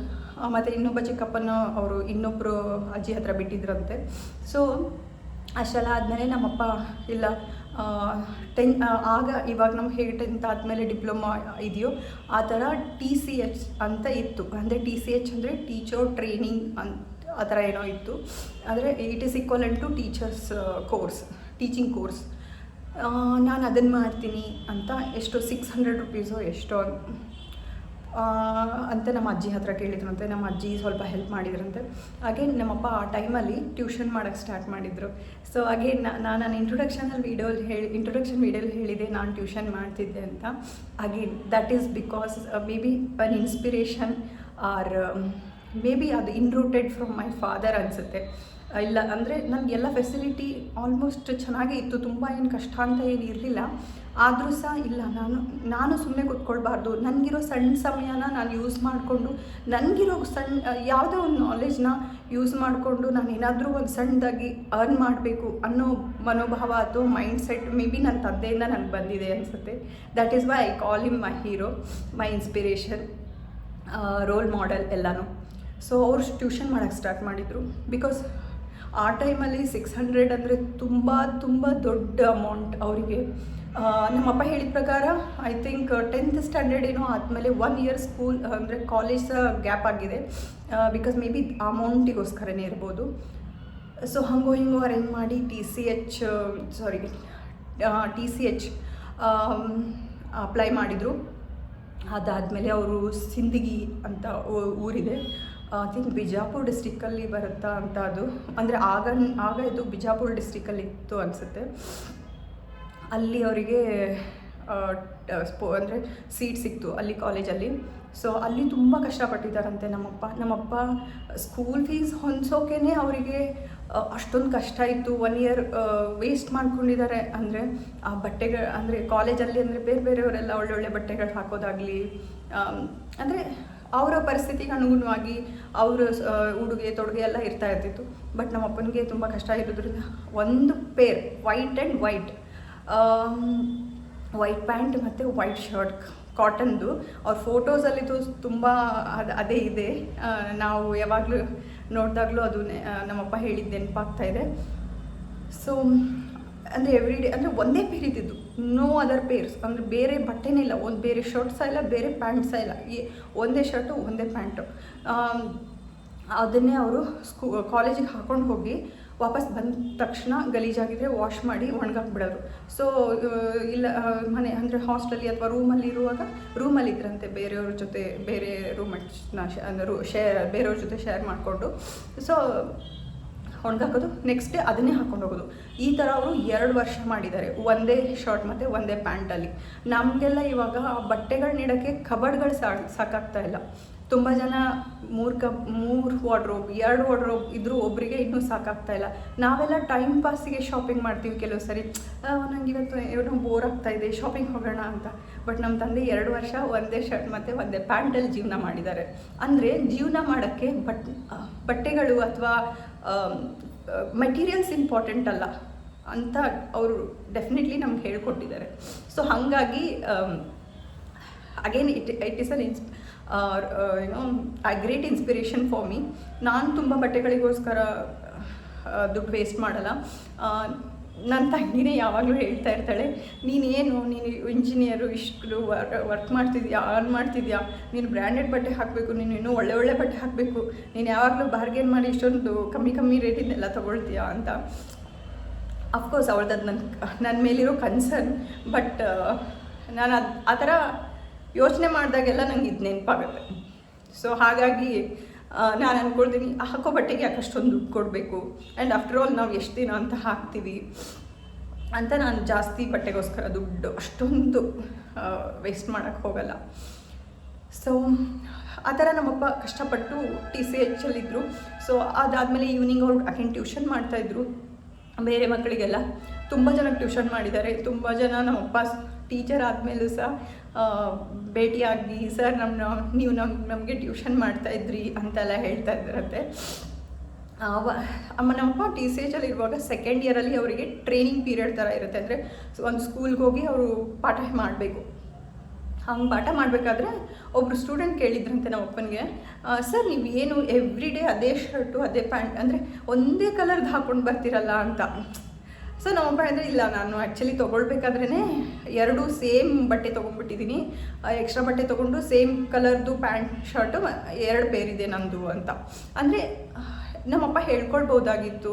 ಮತ್ತು ಇನ್ನೊಬ್ಬ ಚಿಕ್ಕಪ್ಪನ ಅವರು ಇನ್ನೊಬ್ಬರು ಅಜ್ಜಿ ಹತ್ರ ಬಿಟ್ಟಿದ್ರಂತೆ. ಸೊ ಅಷ್ಟೆಲ್ಲ ಆದಮೇಲೆ ನಮ್ಮಪ್ಪ, ಇಲ್ಲ ಟೆನ್ ಆಗ ಇವಾಗ ನಮ್ಗೆ ಹೇಗೆ ಟೆಂತ್ ಆದಮೇಲೆ ಡಿಪ್ಲೊಮಾ ಇದೆಯೋ, ಆ ಥರ ಟಿ ಸಿ ಎಚ್ ಅಂತ ಇತ್ತು. ಅಂದರೆ ಟಿ ಸಿ ಎಚ್ ಅಂದರೆ ಟೀಚರ್ ಟ್ರೈನಿಂಗ್ ಅಂತ ಆ ಥರ ಏನೋ ಇತ್ತು. ಅಂದರೆ it is equal to teachers course teaching course ನಾನು ಅದನ್ನು ಮಾಡ್ತೀನಿ ಅಂತ ಎಷ್ಟು ಸಿಕ್ಸ್ ಹಂಡ್ರೆಡ್ ರುಪೀಸೋ ಎಷ್ಟೋ ಅಂತ ನಮ್ಮ ಅಜ್ಜಿ ಹತ್ರ ಕೇಳಿದ್ರಂತೆ. ನಮ್ಮ ಅಜ್ಜಿ ಸ್ವಲ್ಪ ಹೆಲ್ಪ್ ಮಾಡಿದ್ರಂತೆ. ಹಾಗೆ ನಮ್ಮಪ್ಪ ಆ ಟೈಮಲ್ಲಿ ಟ್ಯೂಷನ್ ಮಾಡೋಕ್ಕೆ ಸ್ಟಾರ್ಟ್ ಮಾಡಿದರು. ಸೊ ಹಾಗೆ ನಾನು ನಾನು ಇಂಟ್ರೊಡಕ್ಷನಲ್ಲಿ ವೀಡಿಯೋಲಿ ಹೇಳಿ ಇಂಟ್ರೊಡಕ್ಷನ್ ವೀಡಿಯೋಲಿ ಹೇಳಿದೆ, ನಾನು ಟ್ಯೂಷನ್ ಮಾಡ್ತಿದ್ದೆ ಅಂತ. ಹಾಗೆ that is because may be an inspiration or may be ಅದು ಇನ್ರೂಟೆಡ್ ಫ್ರಮ್ ಮೈ ಫಾದರ್ ಅನಿಸುತ್ತೆ. ಇಲ್ಲ ಅಂದರೆ ನನಗೆಲ್ಲ ಫೆಸಿಲಿಟಿ ಆಲ್ಮೋಸ್ಟ್ ಚೆನ್ನಾಗೇ ಇತ್ತು. ತುಂಬ ಏನು ಕಷ್ಟ ಅಂತ ಏನು ಇರಲಿಲ್ಲ. ಆದರೂ ಸಹ ಇಲ್ಲ, ನಾನು ನಾನು ಸುಮ್ಮನೆ ಕೂತ್ಕೊಳ್ಬಾರ್ದು. ನನಗಿರೋ ಸಣ್ಣ ಸಮಯನ ನಾನು ಯೂಸ್ ಮಾಡಿಕೊಂಡು, ನನಗಿರೋ ಸಣ್ಣ, ಯಾವುದೋ ಒಂದು ನಾಲೆಜ್ನ ಯೂಸ್ ಮಾಡಿಕೊಂಡು ನಾನು ಏನಾದರೂ ಒಂದು ಸಣ್ಣದಾಗಿ ಅರ್ನ್ ಮಾಡಬೇಕು ಅನ್ನೋ ಮನೋಭಾವ ಅಥವಾ ಮೈಂಡ್ ಸೆಟ್ ಮೇ ಬಿ ನನ್ನ ತಂದೆಯಿಂದ ನನಗೆ ಬಂದಿದೆ ಅನಿಸುತ್ತೆ. That is why I call him my hero my inspiration role model ಎಲ್ಲನೂ. ಸೊ ಅವ್ರು ಟ್ಯೂಷನ್ ಮಾಡೋಕ್ಕೆ ಸ್ಟಾರ್ಟ್ ಮಾಡಿದರು. ಬಿಕಾಸ್ ಆ ಟೈಮಲ್ಲಿ ಸಿಕ್ಸ್ ಹಂಡ್ರೆಡ್ ಅಂದರೆ ತುಂಬ ತುಂಬ ದೊಡ್ಡ ಅಮೌಂಟ್ ಅವರಿಗೆ. ನಮ್ಮಪ್ಪ ಹೇಳಿದ ಪ್ರಕಾರ ಐ ಥಿಂಕ್ ಟೆಂತ್ ಸ್ಟ್ಯಾಂಡರ್ಡ್ ಏನೋ ಆದಮೇಲೆ ಒನ್ ಇಯರ್ ಸ್ಕೂಲ್ ಅಂದರೆ ಕಾಲೇಜ್ ಗ್ಯಾಪ್ ಆಗಿದೆ. ಬಿಕಾಸ್ ಮೇ ಬಿ ಅಮೌಂಟಿಗೋಸ್ಕರನೇ ಇರ್ಬೋದು. ಸೊ ಹಂಗೋ ಹಿಂಗೋ ಅರೇಂಜ್ ಮಾಡಿ T C H sorry T C H apply ಮಾಡಿದರು. ಅದಾದಮೇಲೆ ಅವರು ಸಿಂದಗಿ ಅಂತ ಊರಿದೆ. ಐ ಥಿಂಕ್ ಬಿಜಾಪುರ್ ಡಿಸ್ಟಿಕ್ಕಲ್ಲಿ ಬರುತ್ತಾ ಅಂತ ಅದು. ಅಂದರೆ ಆಗ ಆಗ ಇದು ಬಿಜಾಪುರ್ ಡಿಸ್ಟಿಕ್ಕಲ್ಲಿ ಇತ್ತು ಅನಿಸುತ್ತೆ. ಅಲ್ಲಿ ಅವರಿಗೆ ಸ್ಪೋ, ಅಂದರೆ ಸೀಟ್ ಸಿಕ್ತು ಅಲ್ಲಿ ಕಾಲೇಜಲ್ಲಿ ಸೊ ಅಲ್ಲಿ ತುಂಬ ಕಷ್ಟಪಟ್ಟಿದ್ದಾರಂತೆ ನಮ್ಮಪ್ಪ. ನಮ್ಮಪ್ಪ ಸ್ಕೂಲ್ ಫೀಸ್ ಹೊಂದ್ಸೋಕೆ ಅವರಿಗೆ ಅಷ್ಟೊಂದು ಕಷ್ಟ ಇತ್ತು. ಒನ್ ಇಯರ್ ವೇಸ್ಟ್ ಮಾಡ್ಕೊಂಡಿದ್ದಾರೆ. ಅಂದರೆ, ಆ ಬಟ್ಟೆಗಳು ಅಂದರೆ ಕಾಲೇಜಲ್ಲಿ ಅಂದರೆ ಬೇರೆ ಬೇರೆಯವರೆಲ್ಲ ಒಳ್ಳೊಳ್ಳೆ ಬಟ್ಟೆಗಳು ಹಾಕೋದಾಗಲಿ ಅಂದರೆ ಅವರ ಪರಿಸ್ಥಿತಿಗೆ ಅನುಗುಣವಾಗಿ ಅವರ ಉಡುಗೆ, ತೊಡುಗೆ ಎಲ್ಲ ಇರ್ತಾ ಇರ್ತಿತ್ತು. ಬಟ್ ನಮ್ಮ ಅಪ್ಪನಿಗೆ ತುಂಬ ಕಷ್ಟ ಇರೋದ್ರಿಂದ ಒಂದು pair white and white white pant ಮತ್ತು ವೈಟ್ ಶರ್ಟ್ ಕಾಟನ್ದು ಅವ್ರ ಫೋಟೋಸಲ್ಲಿ ತುಂಬ ಅದು, ಅದೇ ಇದೆ. ನಾವು ಯಾವಾಗಲೂ ನೋಡಿದಾಗಲೂ ಅದು ನಮ್ಮಪ್ಪ ಹೇಳಿದ್ದು ನೆನಪಾಗ್ತಾ ಇದೆ. ಸೊ ಅಂದರೆ ಎವ್ರಿ ಡೇ ಅಂದರೆ ಒಂದೇ ಪೇರ್ ಇದ್ದಿದ್ದು. ನೋ ಅದರ್ ಪೇರ್ಸ್ ಅಂದರೆ ಬೇರೆ ಬಟ್ಟೆನೇ ಇಲ್ಲ. ಒಂದು ಬೇರೆ ಶರ್ಟ್ಸ ಇಲ್ಲ, ಬೇರೆ ಪ್ಯಾಂಟ್ಸ ಇಲ್ಲ. ಈ ಒಂದೇ ಶರ್ಟು ಒಂದೇ ಪ್ಯಾಂಟು ಅದನ್ನೇ ಅವರು ಸ್ಕೂ ಕಾಲೇಜಿಗೆ ಹಾಕೊಂಡು ಹೋಗಿ ವಾಪಸ್ ಬಂದ ತಕ್ಷಣ ಗಲೀಜಾಗಿದ್ದರೆ ವಾಶ್ ಮಾಡಿ ಒಣಗಾಕ್ಬಿಡೋರು. ಸೊ ಇಲ್ಲ ಮನೆ ಅಂದರೆ ಹಾಸ್ಟೆಲಲ್ಲಿ ಅಥವಾ ರೂಮಲ್ಲಿ ಇರುವಾಗ ರೂಮಲ್ಲಿ ಇದ್ರಂತೆ ಬೇರೆಯವ್ರ ಜೊತೆ ಬೇರೆ ಅಂದರೆ ರೂ ಶೇರ್ ಬೇರೆಯವ್ರ ಜೊತೆ ಶೇರ್ ಮಾಡಿಕೊಂಡು. ಸೊ ಒಣಗಾಕೋದು ನೆಕ್ಸ್ಟ್ ಡೇ ಅದನ್ನೇ ಹಾಕೊಂಡು ಹೋಗೋದು. ಈ ಥರ ಅವರು ಎರಡು ವರ್ಷ ಮಾಡಿದ್ದಾರೆ. ಒಂದೇ ಶರ್ಟ್ ಮತ್ತು ಒಂದೇ ಪ್ಯಾಂಟಲ್ಲಿ ನಮಗೆಲ್ಲ ಇವಾಗ ಬಟ್ಟೆಗಳು ನೀಡೋಕ್ಕೆ ಕಬಡ್ಗಳು ಸಾಕ್, ಸಾಕಾಗ್ತಾ ಇಲ್ಲ. ತುಂಬ ಜನ ಮೂರು ಕಪ್, ಮೂರು ವಾರ್ಡ್ರೋಬ್, ಎರಡು ವಾರ್ಡ್ರೋಬ್ ಇದ್ರೂ ಒಬ್ಬರಿಗೆ ಇನ್ನೂ ಸಾಕಾಗ್ತಾ ಇಲ್ಲ. ನಾವೆಲ್ಲ ಟೈಮ್ ಪಾಸಿಗೆ ಶಾಪಿಂಗ್ ಮಾಡ್ತೀವಿ ಕೆಲವು ಸರಿ. ನನಗೆ ಇವತ್ತು ಏನೋ ಬೋರ್ ಆಗ್ತಾ ಇದೆ ಶಾಪಿಂಗ್ ಹೋಗೋಣ ಅಂತ. ಬಟ್ ನಮ್ಮ ತಂದೆ ಎರಡು ವರ್ಷ ಒಂದೇ ಶರ್ಟ್ ಮತ್ತು ಒಂದೇ ಪ್ಯಾಂಟಲ್ಲಿ ಜೀವನ ಮಾಡಿದ್ದಾರೆ. ಅಂದರೆ ಜೀವನ ಮಾಡೋಕ್ಕೆ ಬಟ್ ಬಟ್ಟೆಗಳು ಅಥವಾ ಮೆಟೀರಿಯಲ್ಸ್ ಇಂಪಾರ್ಟೆಂಟ್ ಅಲ್ಲ ಅಂತ ಅವರು ಡೆಫಿನೆಟ್ಲಿ ನಮ್ಗೆ ಹೇಳ್ಕೊಟ್ಟಿದ್ದಾರೆ. ಸೊ ಹಾಗಾಗಿ again it it is an ins you know I great inspiration for me ನಾನು ತುಂಬ ಬಟ್ಟೆಗಳಿಗೋಸ್ಕರ ದುಡ್ಡು ವೇಸ್ಟ್ ಮಾಡಲ್ಲ. ನನ್ನ ತಂಗಿನೇ ಯಾವಾಗಲೂ ಹೇಳ್ತಾ ಇರ್ತಾಳೆ ನೀನೇನು ನೀನು ಇಂಜಿನಿಯರು ಇಷ್ಟು ವರ್ಕ್ ಮಾಡ್ತಿದ್ಯಾ ಅರ್ನ್ ಮಾಡ್ತಿದ್ಯಾ? ನೀನು ಬ್ರ್ಯಾಂಡೆಡ್ ಬಟ್ಟೆ ಹಾಕಬೇಕು, ನೀನು ಇನ್ನೂ ಒಳ್ಳೆ ಒಳ್ಳೆ ಬಟ್ಟೆ ಹಾಕಬೇಕು. ನೀನು ಯಾವಾಗಲೂ ಬಾರ್ಗೇನ್ ಮಾಡಿ ಇಷ್ಟೊಂದು ಕಮ್ಮಿ ಕಮ್ಮಿ ರೇಟಿಂದೆಲ್ಲ ತೊಗೊಳ್ತೀಯಾ? ಅಂತ. ಅಫ್ಕೋರ್ಸ್ ಅವಳದ್ದು ಅದು ನನ್ನ ನನ್ನ ಮೇಲಿರೋ ಕನ್ಸರ್ನ್ ಬಟ್ ನಾನು ಅದು, ಆ ಥರ ಯೋಚನೆ ಮಾಡಿದಾಗೆಲ್ಲ ನಂಗೆ ಇದು ನೆನಪಾಗುತ್ತೆ. ಸೊ ಹಾಗಾಗಿ ನಾನು ಅಂದ್ಕೊಳ್ತೀನಿ ಹಾಕೋ ಬಟ್ಟೆಗೆ ಯಾಕಷ್ಟೊಂದು ದುಡ್ಡು ಕೊಡಬೇಕು? ಆ್ಯಂಡ್ ಆಫ್ಟರ್ ಆಲ್ ನಾವು ಎಷ್ಟು ದಿನ ಅಂತ ಹಾಕ್ತೀವಿ? ಅಂತ ನಾನು ಜಾಸ್ತಿ ಬಟ್ಟೆಗೋಸ್ಕರ ದುಡ್ಡು ಅಷ್ಟೊಂದು ವೇಸ್ಟ್ ಮಾಡೋಕ್ಕೆ ಹೋಗಲ್ಲ. ಸೊ ಆ ಥರ ನಮ್ಮಪ್ಪ ಕಷ್ಟಪಟ್ಟು ಟಿ ಸಿ ಎಚ್ಚಲ್ಲಿದ್ದರು ಸೊ ಅದಾದಮೇಲೆ ಈವ್ನಿಂಗ್ ಅವ್ರು ಅಕೆನ್ ಟ್ಯೂಷನ್ ಮಾಡ್ತಾಯಿದ್ರು ಬೇರೆ ಮಕ್ಕಳಿಗೆಲ್ಲ ತುಂಬ ಜನಕ್ಕೆ ಟ್ಯೂಷನ್ ಮಾಡಿದ್ದಾರೆ. ತುಂಬ ಜನ ನಮ್ಮಪ್ಪ ಟೀಚರ್ ಆದಮೇಲೂ ಸಹ ಭೇಟಿಯಾಗಿ, ಸರ್ ನಮ್ಮ ನೀವು ನಮ್ಮ ನಮಗೆ ಟ್ಯೂಷನ್ ಮಾಡ್ತಾ ಮಾಡ್ತಾಯಿದ್ರಿ ಅಂತೆಲ್ಲ ಹೇಳ್ತಾ ಇದ್ರಂತೆ. ಅಮ್ಮ ನಮ್ಮಪ್ಪ ಟಿ ಸಿ ಎಚಲ್ಲಿ ಇರುವಾಗ ಸೆಕೆಂಡ್ ಇಯರಲ್ಲಿ ಅವರಿಗೆ ಟ್ರೈನಿಂಗ್ ಪೀರಿಯಡ್ ಥರ ಇರುತ್ತೆ. ಅಂದರೆ ಒಂದು ಸ್ಕೂಲ್ಗೆ ಹೋಗಿ ಅವರು ಪಾಠ ಮಾಡಬೇಕು. ಹಂಗೆ ಪಾಠ ಮಾಡಬೇಕಾದ್ರೆ ಒಬ್ಬರು ಸ್ಟೂಡೆಂಟ್ ಕೇಳಿದ್ರಂತೆ ನಮ್ಮ ಅಪ್ಪನಿಗೆ ಸರ್, ನೀವು ಏನು ಎವ್ರಿ ಡೇ ಅದೇ ಶರ್ಟು ಅದೇ ಪ್ಯಾಂಟ್ ಅಂದರೆ ಒಂದೇ ಕಲರ್ದು ಹಾಕ್ಕೊಂಡು ಬರ್ತೀರಲ್ಲ ಅಂತ. ಸೊ ನಮ್ಮಪ್ಪ ಅಂದರೆ ಇಲ್ಲ, ನಾನು ಆ್ಯಕ್ಚುಲಿ ತೊಗೊಳ್ಬೇಕಾದ್ರೇ ಎರಡು ಸೇಮ್ ಬಟ್ಟೆ ತೊಗೊಂಡ್ಬಿಟ್ಟಿದ್ದೀನಿ ಎಕ್ಸ್ಟ್ರಾ ಬಟ್ಟೆ ತೊಗೊಂಡು ಸೇಮ್ ಕಲರ್ದು ಪ್ಯಾಂಟ್ ಶರ್ಟು ಎರಡು ಪೇರಿದೆ ನಂದು ಅಂತ. ಅಂದರೆ, ನಮ್ಮಪ್ಪ ಹೇಳ್ಕೊಳ್ಬೋದಾಗಿತ್ತು.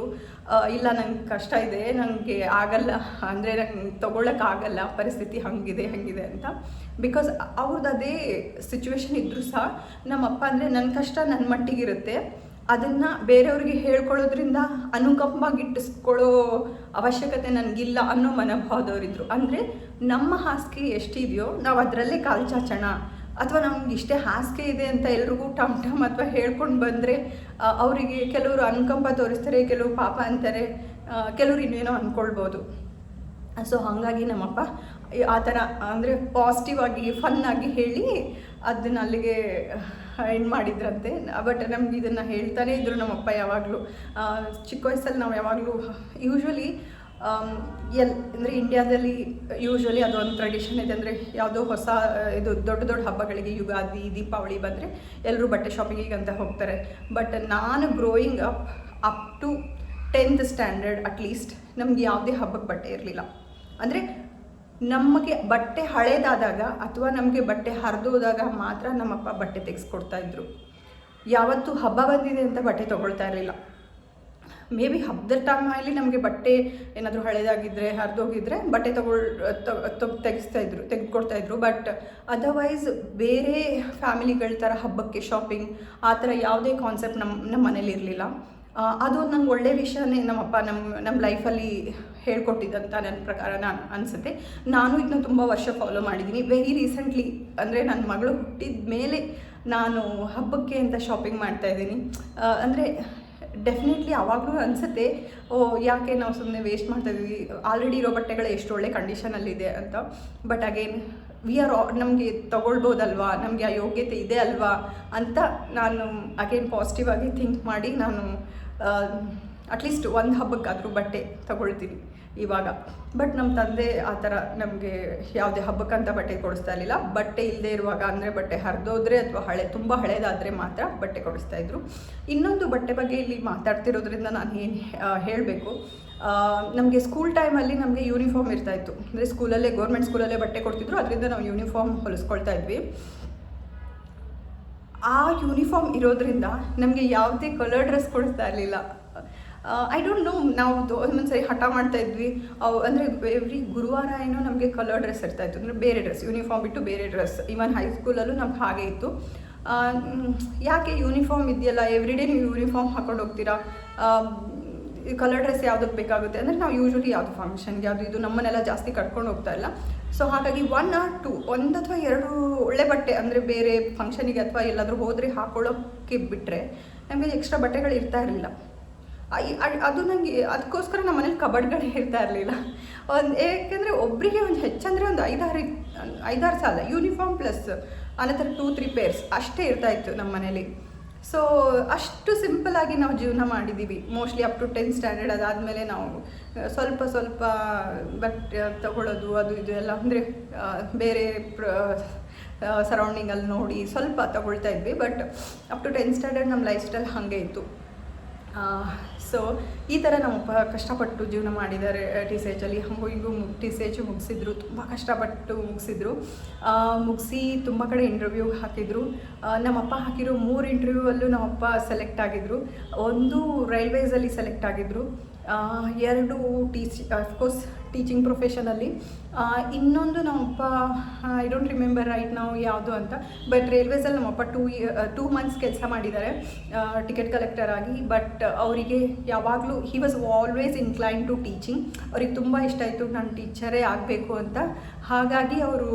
ಇಲ್ಲ, ನಂಗೆ ಕಷ್ಟ ಇದೆ ನನಗೆ ಆಗಲ್ಲ. ಅಂದರೆ, ನಂಗೆ ತೊಗೊಳಕ್ಕಾಗಲ್ಲ ಪರಿಸ್ಥಿತಿ ಹಾಗಿದೆ ಹಾಗಿದೆ ಅಂತ. ಬಿಕಾಸ್ ಅವ್ರದ್ದು ಅದೇ ಸಿಚುವೇಶನ್ ಇದ್ದರೂ ಸಹ ನಮ್ಮಪ್ಪ ಅಂದರೆ ನನ್ನ ಕಷ್ಟ ನನ್ನ ಮಟ್ಟಿಗಿರುತ್ತೆ. ಅದನ್ನು ಬೇರೆಯವ್ರಿಗೆ ಹೇಳ್ಕೊಳ್ಳೋದ್ರಿಂದ ಅನುಕಂಪಗಿಟ್ಟಿಸ್ಕೊಳ್ಳೋ ಅವಶ್ಯಕತೆ ನನಗಿಲ್ಲ ಅನ್ನೋ ಮನೋಭಾವದವರಿದ್ದರು ಅಂದರೆ ನಮ್ಮ ಹಾಸಿಗೆ ಎಷ್ಟಿದೆಯೋ ನಾವು ಅದರಲ್ಲೇ ಕಾಲು ಚಾಚೋಣ. ಅಥವಾ ನಮ್ಗೆ ಇಷ್ಟೇ ಹಾಸಿಗೆ ಇದೆ ಅಂತ ಎಲ್ರಿಗೂ ಟಮ್ ಟಮ್ ಅಥವಾ ಹೇಳ್ಕೊಂಡು ಬಂದರೆ ಅವರಿಗೆ ಕೆಲವರು ಅನುಕಂಪ ತೋರಿಸ್ತಾರೆ, ಕೆಲವರು ಪಾಪ ಅಂತಾರೆ ಕೆಲವರು ಇನ್ನೇನೋ ಅಂದ್ಕೊಳ್ಬೋದು ಸೊ ಹಾಗಾಗಿ ನಮ್ಮಪ್ಪ ಆ ಥರ, ಅಂದರೆ ಪಾಸಿಟಿವ್ ಆಗಿ ಫನ್ನಾಗಿ ಹೇಳಿ ಅದನ್ನ ಅಲ್ಲಿಗೆ ಎಂಡ್ ಮಾಡಿದ್ರಂತೆ. ಬಟ್ ನಮ್ಗೆ ಇದನ್ನು ಹೇಳ್ತಾನೆ ಇದ್ರು ನಮ್ಮಪ್ಪ ಯಾವಾಗಲೂ. ಚಿಕ್ಕ ವಯಸ್ಸಲ್ಲಿ ನಾವು ಯಾವಾಗಲೂ ಯೂಶ್ವಲಿ ಎಲ್, ಅಂದರೆ ಇಂಡಿಯಾದಲ್ಲಿ ಯೂಶ್ವಲಿ ಅದೊಂದು ಟ್ರೆಡಿಷನ್ ಇದೆ. ಅಂದರೆ ಯಾವುದೋ ಹೊಸ, ಇದು ದೊಡ್ಡ ದೊಡ್ಡ ಹಬ್ಬಗಳಿಗೆ ಯುಗಾದಿ, ದೀಪಾವಳಿ ಬಂದರೆ ಎಲ್ಲರೂ ಬಟ್ಟೆ ಶಾಪಿಂಗಿಗೆ ಅಂತ ಹೋಗ್ತಾರೆ. ಬಟ್ ನಾನು growing up up to tenth standard at least ನಮ್ಗೆ ಯಾವುದೇ ಹಬ್ಬಕ್ಕೆ ಬಟ್ಟೆ ಇರಲಿಲ್ಲ. ಅಂದರೆ ನಮಗೆ ಬಟ್ಟೆ ಹಳೇದಾದಾಗ ಅಥವಾ ನಮಗೆ ಬಟ್ಟೆ ಹರಿದೋದಾಗ ಮಾತ್ರ ನಮ್ಮಪ್ಪ ಬಟ್ಟೆ ತೆಗೆಸ್ಕೊಡ್ತಾ ಇದ್ರು. ಯಾವತ್ತು ಹಬ್ಬ ಬಂದಿದೆ ಅಂತ ಬಟ್ಟೆ ತೊಗೊಳ್ತಾ ಇರಲಿಲ್ಲ. ಮೇ ಬಿ ಹಬ್ಬದ ಟೈಮಲ್ಲಿ ನಮಗೆ ಬಟ್ಟೆ ಏನಾದರೂ ಹಳೇದಾಗಿದ್ದರೆ ಹರಿದೋಗಿದ್ರೆ ಬಟ್ಟೆ ತಗೊಳ್ ತಗ್ ತೆಗಿಸ್ತಾ ಇದ್ರು, ತೆಗೆದುಕೊಡ್ತಾ ಇದ್ರು. ಬಟ್ ಅದರ್ವೈಸ್ ಬೇರೆ ಫ್ಯಾಮಿಲಿಗಳ ಥರ ಹಬ್ಬಕ್ಕೆ ಶಾಪಿಂಗ್ ಆ ಥರ ಯಾವುದೇ ಕಾನ್ಸೆಪ್ಟ್ ನಮ್ಮ ನಮ್ಮ ಮನೇಲಿ ಇರಲಿಲ್ಲ. ಅದು ನಂಗೆ ಒಳ್ಳೆ ವಿಷಯನೇ ನಮ್ಮಪ್ಪ ನಮ್ಮ ನಮ್ಮ ಲೈಫಲ್ಲಿ ಹೇಳ್ಕೊಟ್ಟಿದ್ದಂತ ನನ್ನ ಪ್ರಕಾರ ನಾನು ಅನಿಸುತ್ತೆ. ನಾನು ಇದನ್ನ ತುಂಬ ವರ್ಷ ಫಾಲೋ ಮಾಡಿದ್ದೀನಿ ವೆರಿ ರೀಸೆಂಟ್ಲಿ ಅಂದರೆ ನನ್ನ ಮಗಳು ಹುಟ್ಟಿದ ಮೇಲೆ ನಾನು ಹಬ್ಬಕ್ಕೆ ಅಂತ ಶಾಪಿಂಗ್ ಮಾಡ್ತಾ ಇದ್ದೀನಿ. ಅಂದರೆ ಡೆಫಿನೆಟ್ಲಿ ಆವಾಗಲೂ ಅನಿಸುತ್ತೆ, ಓ, ಯಾಕೆ ನಾವು ಸುಮ್ಮನೆ ವೇಸ್ಟ್ ಮಾಡ್ತಾ ಇದೀವಿ ಆಲ್ರೆಡಿ ಇರೋ ಬಟ್ಟೆಗಳು ಎಷ್ಟು ಒಳ್ಳೆ ಕಂಡೀಷನಲ್ಲಿದೆ ಅಂತ. ಬಟ್ ಅಗೇನ್ ವಿ ಆರ್ ನಮಗೆ ತೊಗೊಳ್ಬೋದಲ್ವಾ? ನಮಗೆ ಆ ಯೋಗ್ಯತೆ ಇದೆ ಅಲ್ವಾ? ಅಂತ ನಾನು ಅಗೇನ್ ಪಾಸಿಟಿವ್ ಆಗಿ ಥಿಂಕ್ ಮಾಡಿ ನಾನು ಅಟ್ಲೀಸ್ಟ್ ಒಂದು ಹಬ್ಬಕ್ಕಾದರೂ ಬಟ್ಟೆ ತಗೊಳ್ತೀನಿ ಇವಾಗ. ಬಟ್ ನಮ್ಮ ತಂದೆ ಆ ಥರ ನಮಗೆ ಯಾವುದೇ ಹಬ್ಬಕ್ಕಂತ ಬಟ್ಟೆ ಕೊಡಿಸ್ತಾ ಇರಲಿಲ್ಲ. ಬಟ್ಟೆ ಇಲ್ಲದೆ ಇರುವಾಗ ಅಂದರೆ ಬಟ್ಟೆ ಹರಿದೋದ್ರೆ ಅಥವಾ ಹಳೆ, ತುಂಬ ಹಳೇದಾದರೆ ಮಾತ್ರ ಬಟ್ಟೆ ಕೊಡಿಸ್ತಾ ಇದ್ರು. ಇನ್ನೊಂದು ಬಟ್ಟೆ ಬಗ್ಗೆ ಇಲ್ಲಿ ಮಾತಾಡ್ತಿರೋದ್ರಿಂದ ನಾನು ಏನು ಹೇಳಬೇಕು. ನಮಗೆ ಸ್ಕೂಲ್ ಟೈಮಲ್ಲಿ ನಮಗೆ ಯೂನಿಫಾರ್ಮ್ ಇರ್ತಾಯಿತ್ತು ಅಂದರೆ ಸ್ಕೂಲಲ್ಲೇ ಗೌರ್ಮೆಂಟ್ ಸ್ಕೂಲಲ್ಲೇ ಬಟ್ಟೆ ಕೊಡ್ತಿದ್ರು. ಅದರಿಂದ ನಾವು ಯೂನಿಫಾರ್ಮ್ ಹೊಲಿಸ್ಕೊಳ್ತಾ ಇದ್ವಿ. ಆ ಯೂನಿಫಾರ್ಮ್ ಇರೋದ್ರಿಂದ ನಮಗೆ ಯಾವುದೇ ಕಲರ್ ಡ್ರೆಸ್ ಕೊಡ್ತಾ ಇರಲಿಲ್ಲ. ಐ ಡೋಂಟ್ ನೋ ನಾವು ಒಂದೊಂದು ಸರಿ ಹಠ ಮಾಡ್ತಾ ಇದ್ವಿ. ಅವು, ಅಂದರೆ ಎವ್ರಿ ಗುರುವಾರ ಏನೋ ನಮಗೆ ಕಲರ್ ಡ್ರೆಸ್ ಇರ್ತಾ ಇತ್ತು. ಅಂದರೆ ಬೇರೆ ಡ್ರೆಸ್ ಯೂನಿಫಾರ್ಮ್ ಬಿಟ್ಟು ಬೇರೆ ಡ್ರೆಸ್ ಈವನ್ ಹೈಸ್ಕೂಲಲ್ಲೂ ನಮ್ಗೆ ಹಾಗೆ ಇತ್ತು. ಯಾಕೆ ಯೂನಿಫಾರ್ಮ್ ಇದೆಯಲ್ಲ? ಎವ್ರಿ ಡೇ ನೀವು ಯೂನಿಫಾರ್ಮ್ ಹಾಕೊಂಡು ಹೋಗ್ತೀರಾ? ಕಲರ್ ಡ್ರೆಸ್ ಯಾವುದಕ್ಕೆ ಬೇಕಾಗುತ್ತೆ ಅಂದರೆ ನಾವು ಯೂಶ್ವಲಿ ಯಾವುದು ಫಂಕ್ಷನ್ಗೆ ಯಾವುದು ಇದು ನಮ್ಮನ್ನೆಲ್ಲ ಜಾಸ್ತಿ ಕಟ್ಕೊಂಡು ಹೋಗ್ತಾ ಇಲ್ಲ. ಸೊ ಹಾಗಾಗಿ ಒನ್ ಆರ್ ಟು ಒಂದು ಅಥವಾ ಎರಡು ಒಳ್ಳೆ ಬಟ್ಟೆ ಅಂದರೆ ಬೇರೆ ಫಂಕ್ಷನಿಗೆ ಅಥವಾ ಎಲ್ಲಾದರೂ ಹೋದರೆ ಹಾಕೊಳ್ಳೋಕ್ಕೆ ಬಿಟ್ಟರೆ ನಮಗೆ ಎಕ್ಸ್ಟ್ರಾ ಬಟ್ಟೆಗಳು ಇರ್ತಾ ಇರಲಿಲ್ಲ. ಅದು ನನಗೆ ಅದಕ್ಕೋಸ್ಕರ ನಮ್ಮ ಮನೇಲಿ ಕಬಡ್ಗಳೇ ಇರ್ತಾ ಇರಲಿಲ್ಲ. ಒಂದು, ಏಕೆಂದರೆ ಒಬ್ಬರಿಗೆ ಒಂದು ಹೆಚ್ಚಂದರೆ ಒಂದು ಐದಾರು ಐದಾರು ಸಾಲ ಯೂನಿಫಾರ್ಮ್ ಪ್ಲಸ್ ಅನಂತರ ಟೂ ತ್ರೀ ಪೇರ್ಸ್ ಅಷ್ಟೇ ಇರ್ತಾ ಇತ್ತು ನಮ್ಮ ಮನೇಲಿ. ಸೊ ಅಷ್ಟು ಸಿಂಪಲ್ಲಾಗಿ ನಾವು ಜೀವನ ಮಾಡಿದ್ದೀವಿ mostly up to tenth standard ಅದಾದಮೇಲೆ ನಾವು ಸ್ವಲ್ಪ ಸ್ವಲ್ಪ ಬಟ್ಟೆ ತಗೊಳ್ಳೋದು ಅದು ಇದು ಎಲ್ಲ ಅಂದರೆ ಬೇರೆ ಪ್ರ ಸರೌಂಡಿಂಗಲ್ಲಿ ನೋಡಿ ಸ್ವಲ್ಪ ತಗೊಳ್ತಾ ಇದ್ವಿ. But up to tenth standard ನಮ್ಮ ಲೈಫ್ ಸ್ಟೈಲ್ ಹಾಗೆ ಇತ್ತು. ಸೊ ಈ ಥರ ನಮ್ಮಪ್ಪ ಕಷ್ಟಪಟ್ಟು ಜೀವನ ಮಾಡಿದ್ದಾರೆ ಟಿ ಸಿ ಎಚಲ್ಲಿ ಹಂಗೂ ಹಿಂಗೂ ಟಿ ಸಿ ಎಚ್ ಮುಗಿಸಿದ್ರು, ತುಂಬ ಕಷ್ಟಪಟ್ಟು ಮುಗಿಸಿದ್ರು. ಮುಗಿಸಿ ತುಂಬ ಕಡೆ ಇಂಟರ್ವ್ಯೂಗೆ ಹಾಕಿದ್ರು. ನಮ್ಮಪ್ಪ ಹಾಕಿರೋ ಮೂರು ಇಂಟರ್ವ್ಯೂ ಅಲ್ಲೂ ನಮ್ಮಪ್ಪ ಸೆಲೆಕ್ಟ್ ಆಗಿದ್ರು. ಒಂದು ರೈಲ್ವೇಸಲ್ಲಿ ಸೆಲೆಕ್ಟ್ ಆಗಿದ್ರು. ಎರಡು ಟೀಚ್ ಅಫ್ಕೋರ್ಸ್ ಟೀಚಿಂಗ್ ಪ್ರೊಫೆಷನಲ್ಲಿ ಇನ್ನೊಂದು ನಮ್ಮಪ್ಪ ಐ ಡೋಂಟ್ ರಿಮೆಂಬರ್ ರೈಟ್ ನಾವು ಯಾವುದು ಅಂತ ಬಟ್ ರೈಲ್ವೇಸಲ್ಲಿ ನಮ್ಮಪ್ಪ ಟೂ ಟೂ ಮಂತ್ಸ್ ಕೆಲಸ ಮಾಡಿದ್ದಾರೆ ಟಿಕೆಟ್ ಕಲೆಕ್ಟರ್ ಆಗಿ. ಬಟ್ ಅವರಿಗೆ ಯಾವಾಗಲೂ he was always incline to teaching ಅವ್ರಿಗೆ ತುಂಬ ಇಷ್ಟ ಆಯಿತು, ನಾನು ಟೀಚರೇ ಆಗಬೇಕು ಅಂತ. ಹಾಗಾಗಿ ಅವರು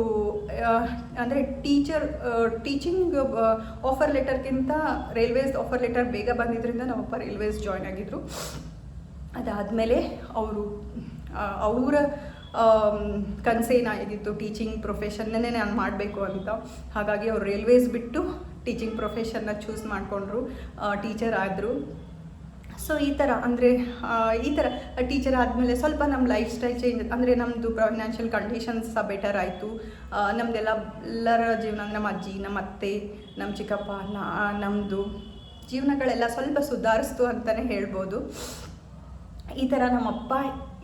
ಅಂದರೆ ಟೀಚರ್ ಟೀಚಿಂಗ್ ಆಫರ್ ಲೆಟರ್ಗಿಂತ ರೈಲ್ವೇಸ್ ಆಫರ್ ಲೆಟರ್ ಬೇಗ ಬಂದಿದ್ದರಿಂದ ನಮ್ಮಪ್ಪ ರೈಲ್ವೇಸ್ ಜಾಯ್ನ್ ಆಗಿದ್ದರು ಅದಾದಮೇಲೆ ಅವರು ಅವರ ಕನಸೇನಾಗಿತ್ತು ಟೀಚಿಂಗ್ ಪ್ರೊಫೆಷನ್ನೇ ನಾನು ಮಾಡಬೇಕು ಅಂತ. ಹಾಗಾಗಿ ಅವ್ರು ರೈಲ್ವೇಸ್ ಬಿಟ್ಟು ಟೀಚಿಂಗ್ ಪ್ರೊಫೆಷನ್ನ ಚೂಸ್ ಮಾಡಿಕೊಂಡ್ರು ಟೀಚರ್ ಆದರು. ಸೊ ಈ ಥರ ಅಂದರೆ ಈ ಥರ ಟೀಚರ್ ಆದಮೇಲೆ ಸ್ವಲ್ಪ ನಮ್ಮ ಲೈಫ್ ಸ್ಟೈಲ್ ಚೇಂಜ್ ಅಂದರೆ ನಮ್ಮದು ಫೈನಾನ್ಷಿಯಲ್ ಕಂಡೀಷನ್ಸ್ ಸಹ ಬೆಟರ್ ಆಯಿತು. ನಮ್ಮದೆಲ್ಲ ಎಲ್ಲರ ಜೀವನ, ನಮ್ಮ ಅಜ್ಜಿ, ನಮ್ಮ ಅತ್ತೆ, ನಮ್ಮ ಚಿಕ್ಕಪ್ಪ ನಮ್ಮದು ಜೀವನಗಳೆಲ್ಲ ಸ್ವಲ್ಪ ಸುಧಾರಿಸ್ತು ಅಂತಲೇ ಹೇಳ್ಬೋದು. ಈ ಥರ ನಮ್ಮಪ್ಪ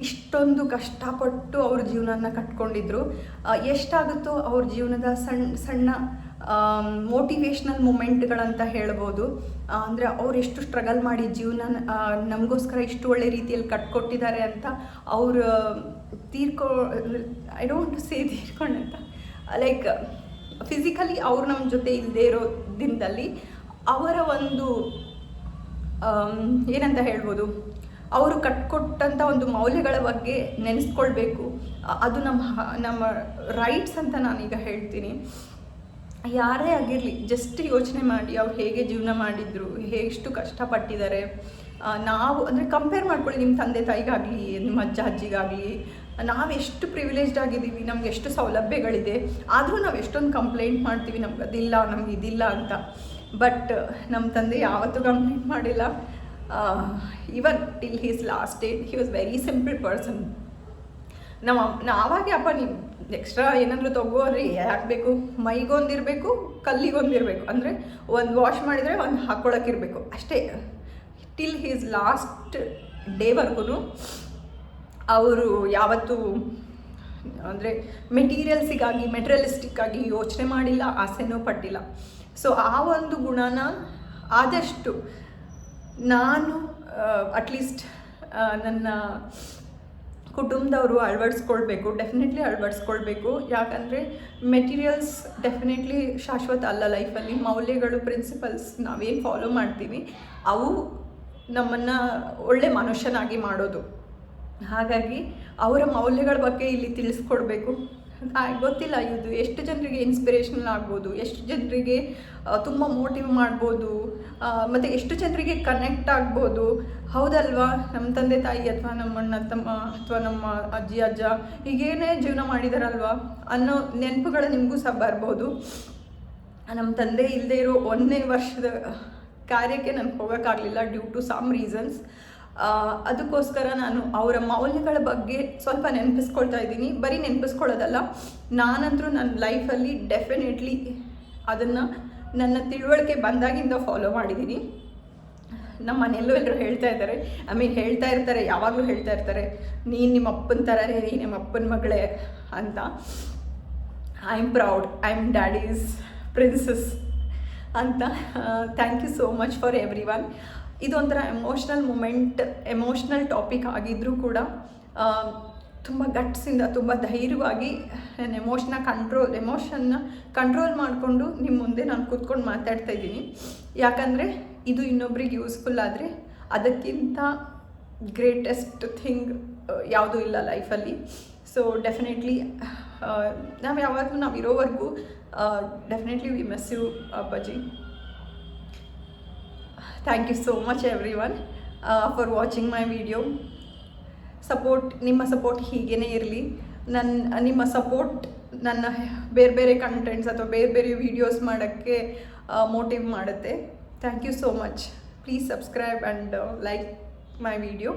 ಇಷ್ಟೊಂದು ಕಷ್ಟಪಟ್ಟು ಅವ್ರ ಜೀವನನ ಕಟ್ಕೊಂಡಿದ್ರು. ಎಷ್ಟಾಗುತ್ತೋ ಅವ್ರ ಜೀವನದ ಸಣ್ಣ ಸಣ್ಣ ಮೋಟಿವೇಶ್ನಲ್ ಮೂಮೆಂಟ್ಗಳಂತ ಹೇಳ್ಬೋದು. ಅಂದರೆ ಅವ್ರು ಎಷ್ಟು ಸ್ಟ್ರಗಲ್ ಮಾಡಿ ಜೀವನ ನಮಗೋಸ್ಕರ ಇಷ್ಟು ಒಳ್ಳೆ ರೀತಿಯಲ್ಲಿ ಕಟ್ಕೊಟ್ಟಿದ್ದಾರೆ ಅಂತ ಅವರು ತೀರ್ಕೊ ಐ ಡೋಂಟ್ ಸೇ ತೀರ್ಕೊಂಡಂತ ಲೈಕ್ ಫಿಸಿಕಲಿ ಅವ್ರು ನಮ್ಮ ಜೊತೆ ಇಲ್ಲದೆ ಇರೋ ದಿನದಲ್ಲಿ ಅವರ ಒಂದು ಏನಂತ ಹೇಳ್ಬೋದು ಅವರು ಕಟ್ಕೊಟ್ಟಂಥ ಒಂದು ಮೌಲ್ಯಗಳ ಬಗ್ಗೆ ನೆನೆಸ್ಕೊಳ್ಬೇಕು. ಅದು ನಮ್ಮ ನಮ್ಮ ರೈಟ್ಸ್ ಅಂತ ನಾನೀಗ ಹೇಳ್ತೀನಿ. ಯಾರೇ ಆಗಿರಲಿ ಜಸ್ಟ್ ಯೋಚನೆ ಮಾಡಿ ಅವ್ರು ಹೇಗೆ ಜೀವನ ಮಾಡಿದ್ರು ಎಷ್ಟು ಕಷ್ಟಪಟ್ಟಿದ್ದಾರೆ. ನಾವು, ಅಂದರೆ ಕಂಪೇರ್ ಮಾಡ್ಕೊಳ್ಳಿ ನಿಮ್ಮ ತಂದೆ ತಾಯಿಗಾಗಲಿ, ನಿಮ್ಮ ಅಜ್ಜ, ಅಜ್ಜಿಗಾಗಲಿ. ನಾವು ಎಷ್ಟು ಪ್ರಿವಿಲೇಜ್ಡ್ ಆಗಿದ್ದೀವಿ, ನಮ್ಗೆ ಎಷ್ಟು ಸೌಲಭ್ಯಗಳಿದೆ. ಆದರೂ ನಾವು ಎಷ್ಟೊಂದು ಕಂಪ್ಲೇಂಟ್ ಮಾಡ್ತೀವಿ, ನಮ್ಗೆ ಅದಿಲ್ಲ, ನಮ್ಗೆ ಇದಿಲ್ಲ ಅಂತ. ಬಟ್ ನಮ್ಮ ತಂದೆ ಯಾವತ್ತೂ ಕಂಪ್ಲೇಂಟ್ ಮಾಡಿಲ್ಲ. Even till he's last date he was very simple person ನಮ್ಮ, ನಾವಾಗೆ ಅಪ್ಪ ನೀವು ಎಕ್ಸ್ಟ್ರಾ ಏನಾದರೂ ತಗೋರಿ ಯಾಕೆ ಬೇಕು ಮೈಗೊಂದಿರಬೇಕು, ಕಲ್ಲಿಗೊಂದಿರಬೇಕು. ಅಂದರೆ ಒಂದು ವಾಶ್ ಮಾಡಿದರೆ ಒಂದು ಹಾಕ್ಕೊಳಕ್ಕಿರಬೇಕು ಅಷ್ಟೇ. ಟಿಲ್ ಹೀಸ್ ಲಾಸ್ಟ್ ಡೇವರೆಗೂ ಅವರು ಯಾವತ್ತೂ, ಅಂದರೆ ಮೆಟೀರಿಯಲ್ಸಿಗಾಗಿ ಮೆಟೀರಿಯಲಿಸ್ಟಿಕ್ಕಾಗಿ ಯೋಚನೆ ಮಾಡಿಲ್ಲ, ಆಸೆನೂ ಪಟ್ಟಿಲ್ಲ. ಸೊ ಆ ಒಂದು ಗುಣನ ಆದಷ್ಟು ನಾನು ಅಟ್ಲೀಸ್ಟ್ ನನ್ನ ಕುಟುಂಬದವರು ಅಳವಡಿಸ್ಕೊಳ್ಬೇಕು ಡೆಫಿನೆಟ್ಲಿ ಅಳವಡಿಸ್ಕೊಳ್ಬೇಕು. ಯಾಕಂದರೆ ಮೆಟೀರಿಯಲ್ಸ್ ಡೆಫಿನೆಟ್ಲಿ ಶಾಶ್ವತ ಅಲ್ಲ ಲೈಫಲ್ಲಿ ಮೌಲ್ಯಗಳು ಪ್ರಿನ್ಸಿಪಲ್ಸ್ ನಾವೇನು ಫಾಲೋ ಮಾಡ್ತೀವಿ, ಅವು ನಮ್ಮನ್ನು ಒಳ್ಳೆ ಮನುಷ್ಯನಾಗಿ ಮಾಡೋದು. ಹಾಗಾಗಿ ಅವರ ಮೌಲ್ಯಗಳ ಬಗ್ಗೆ ಇಲ್ಲಿ ತಿಳಿಸ್ಕೊಡ್ಬೇಕು. ಗೊತ್ತಿಲ್ಲ ಇದು ಎಷ್ಟು ಜನರಿಗೆ ಇನ್ಸ್ಪಿರೇಷನಲ್ ಆಗ್ಬೋದು, ಎಷ್ಟು ಜನರಿಗೆ ತುಂಬ ಮೋಟಿವ್ ಮಾಡ್ಬೋದು ಮತ್ತು ಎಷ್ಟು ಜನರಿಗೆ ಕನೆಕ್ಟ್ ಆಗ್ಬೋದು. ಹೌದಲ್ವಾ? ನಮ್ಮ ತಂದೆ ತಾಯಿ ಅಥವಾ ನಮ್ಮ ಅಣ್ಣ ತಮ್ಮ ಅಥವಾ ನಮ್ಮ ಅಜ್ಜಿ, ಅಜ್ಜ ಹೀಗೇನೇ ಜೀವನ ಮಾಡಿದಾರಲ್ವಾ? ಅನ್ನೋ ನೆನಪುಗಳು ನಿಮಗೂ ಸಹ ಬರ್ಬೋದು. ನಮ್ಮ ತಂದೆ ಇಲ್ಲದೆ ಇರೋ ಒಂದನೇ ವರ್ಷದ ಕಾರ್ಯಕ್ಕೆ ನನಗೆ ಹೋಗೋಕ್ಕಾಗಲಿಲ್ಲ ಡ್ಯೂ ಟು ಸಮ್ ರೀಸನ್ಸ್ ಅದಕ್ಕೋಸ್ಕರ ನಾನು ಅವರ ಮೌಲ್ಯಗಳ ಬಗ್ಗೆ ಸ್ವಲ್ಪ ನೆನಪಿಸ್ಕೊಳ್ತಾ ಇದ್ದೀನಿ. ಬರೀ ನೆನಪಿಸ್ಕೊಳ್ಳೋದಲ್ಲ ನಾನಂತರೂ ನನ್ನ ಲೈಫಲ್ಲಿ ಡೆಫಿನೆಟ್ಲಿ ಅದನ್ನು ನನ್ನ ತಿಳುವಳಿಕೆ ಬಂದಾಗಿಂದ ಫಾಲೋ ಮಾಡಿದ್ದೀನಿ. ನಮ್ಮ ಮನೆಯಲ್ಲೂ ಎಲ್ಲರೂ ಹೇಳ್ತಾ ಇದ್ದಾರೆ ಐ ಮೀನ್ ಹೇಳ್ತಾ ಇರ್ತಾರೆ, ಯಾವಾಗಲೂ ಹೇಳ್ತಾ ಇರ್ತಾರೆ, ನೀನು ನಿಮ್ಮ ಅಪ್ಪನ ಥರನೇ ನೀ ನಿಮ್ಮ ಅಪ್ಪನ ಮಗಳೇ ಅಂತ. I am proud I am daddy's princess ಅಂತ. Thank you so much for everyone ಇದೊಂಥರ ಎಮೋಷ್ನಲ್ ಮೂಮೆಂಟ್ ಎಮೋಷ್ನಲ್ ಟಾಪಿಕ್ ಆಗಿದ್ದರೂ ಕೂಡ ತುಂಬ ಗಟ್ಸಿಂದ ತುಂಬ ಧೈರ್ಯವಾಗಿ ಎಮೋಷನ್ನ ಕಂಟ್ರೋಲ್ ಎಮೋಷನ್ನ ಕಂಟ್ರೋಲ್ ಮಾಡಿಕೊಂಡು ನಿಮ್ಮ ಮುಂದೆ ನಾನು ಕೂತ್ಕೊಂಡು ಮಾತಾಡ್ತಾ ಇದ್ದೀನಿ. ಯಾಕಂದರೆ ಇದು ಇನ್ನೊಬ್ರಿಗೆ ಯೂಸ್ಫುಲ್ ಆದರೆ ಅದಕ್ಕಿಂತ ಗ್ರೇಟೆಸ್ಟ್ ಥಿಂಗ್ ಯಾವುದೂ ಇಲ್ಲ ಲೈಫಲ್ಲಿ ಸೊ ಡೆಫಿನೆಟ್ಲಿ ನಾವು ಯಾವಾಗಲೂ ನಾವು ಇರೋವರೆಗೂ ಡೆಫಿನೆಟ್ಲಿ ವಿ ಮಿಸ್ ಯು ಅಪ್ಪಾಜಿ. Thank you so much everyone for watching my video support ನಿಮ್ಮ ಸಪೋರ್ಟ್ ಹೀಗೇ ಇರಲಿ. ನನ್ನ ನಿಮ್ಮ ಸಪೋರ್ಟ್ ನನ್ನ ಬೇರೆ ಬೇರೆ ಕಂಟೆಂಟ್ಸ್ ಅಥವಾ ಬೇರೆ ಬೇರೆ ವೀಡಿಯೋಸ್ ಮಾಡೋಕ್ಕೆ ಮೋಟಿವ್ ಮಾಡುತ್ತೆ. Thank you so much please subscribe and like my video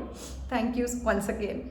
thank you once again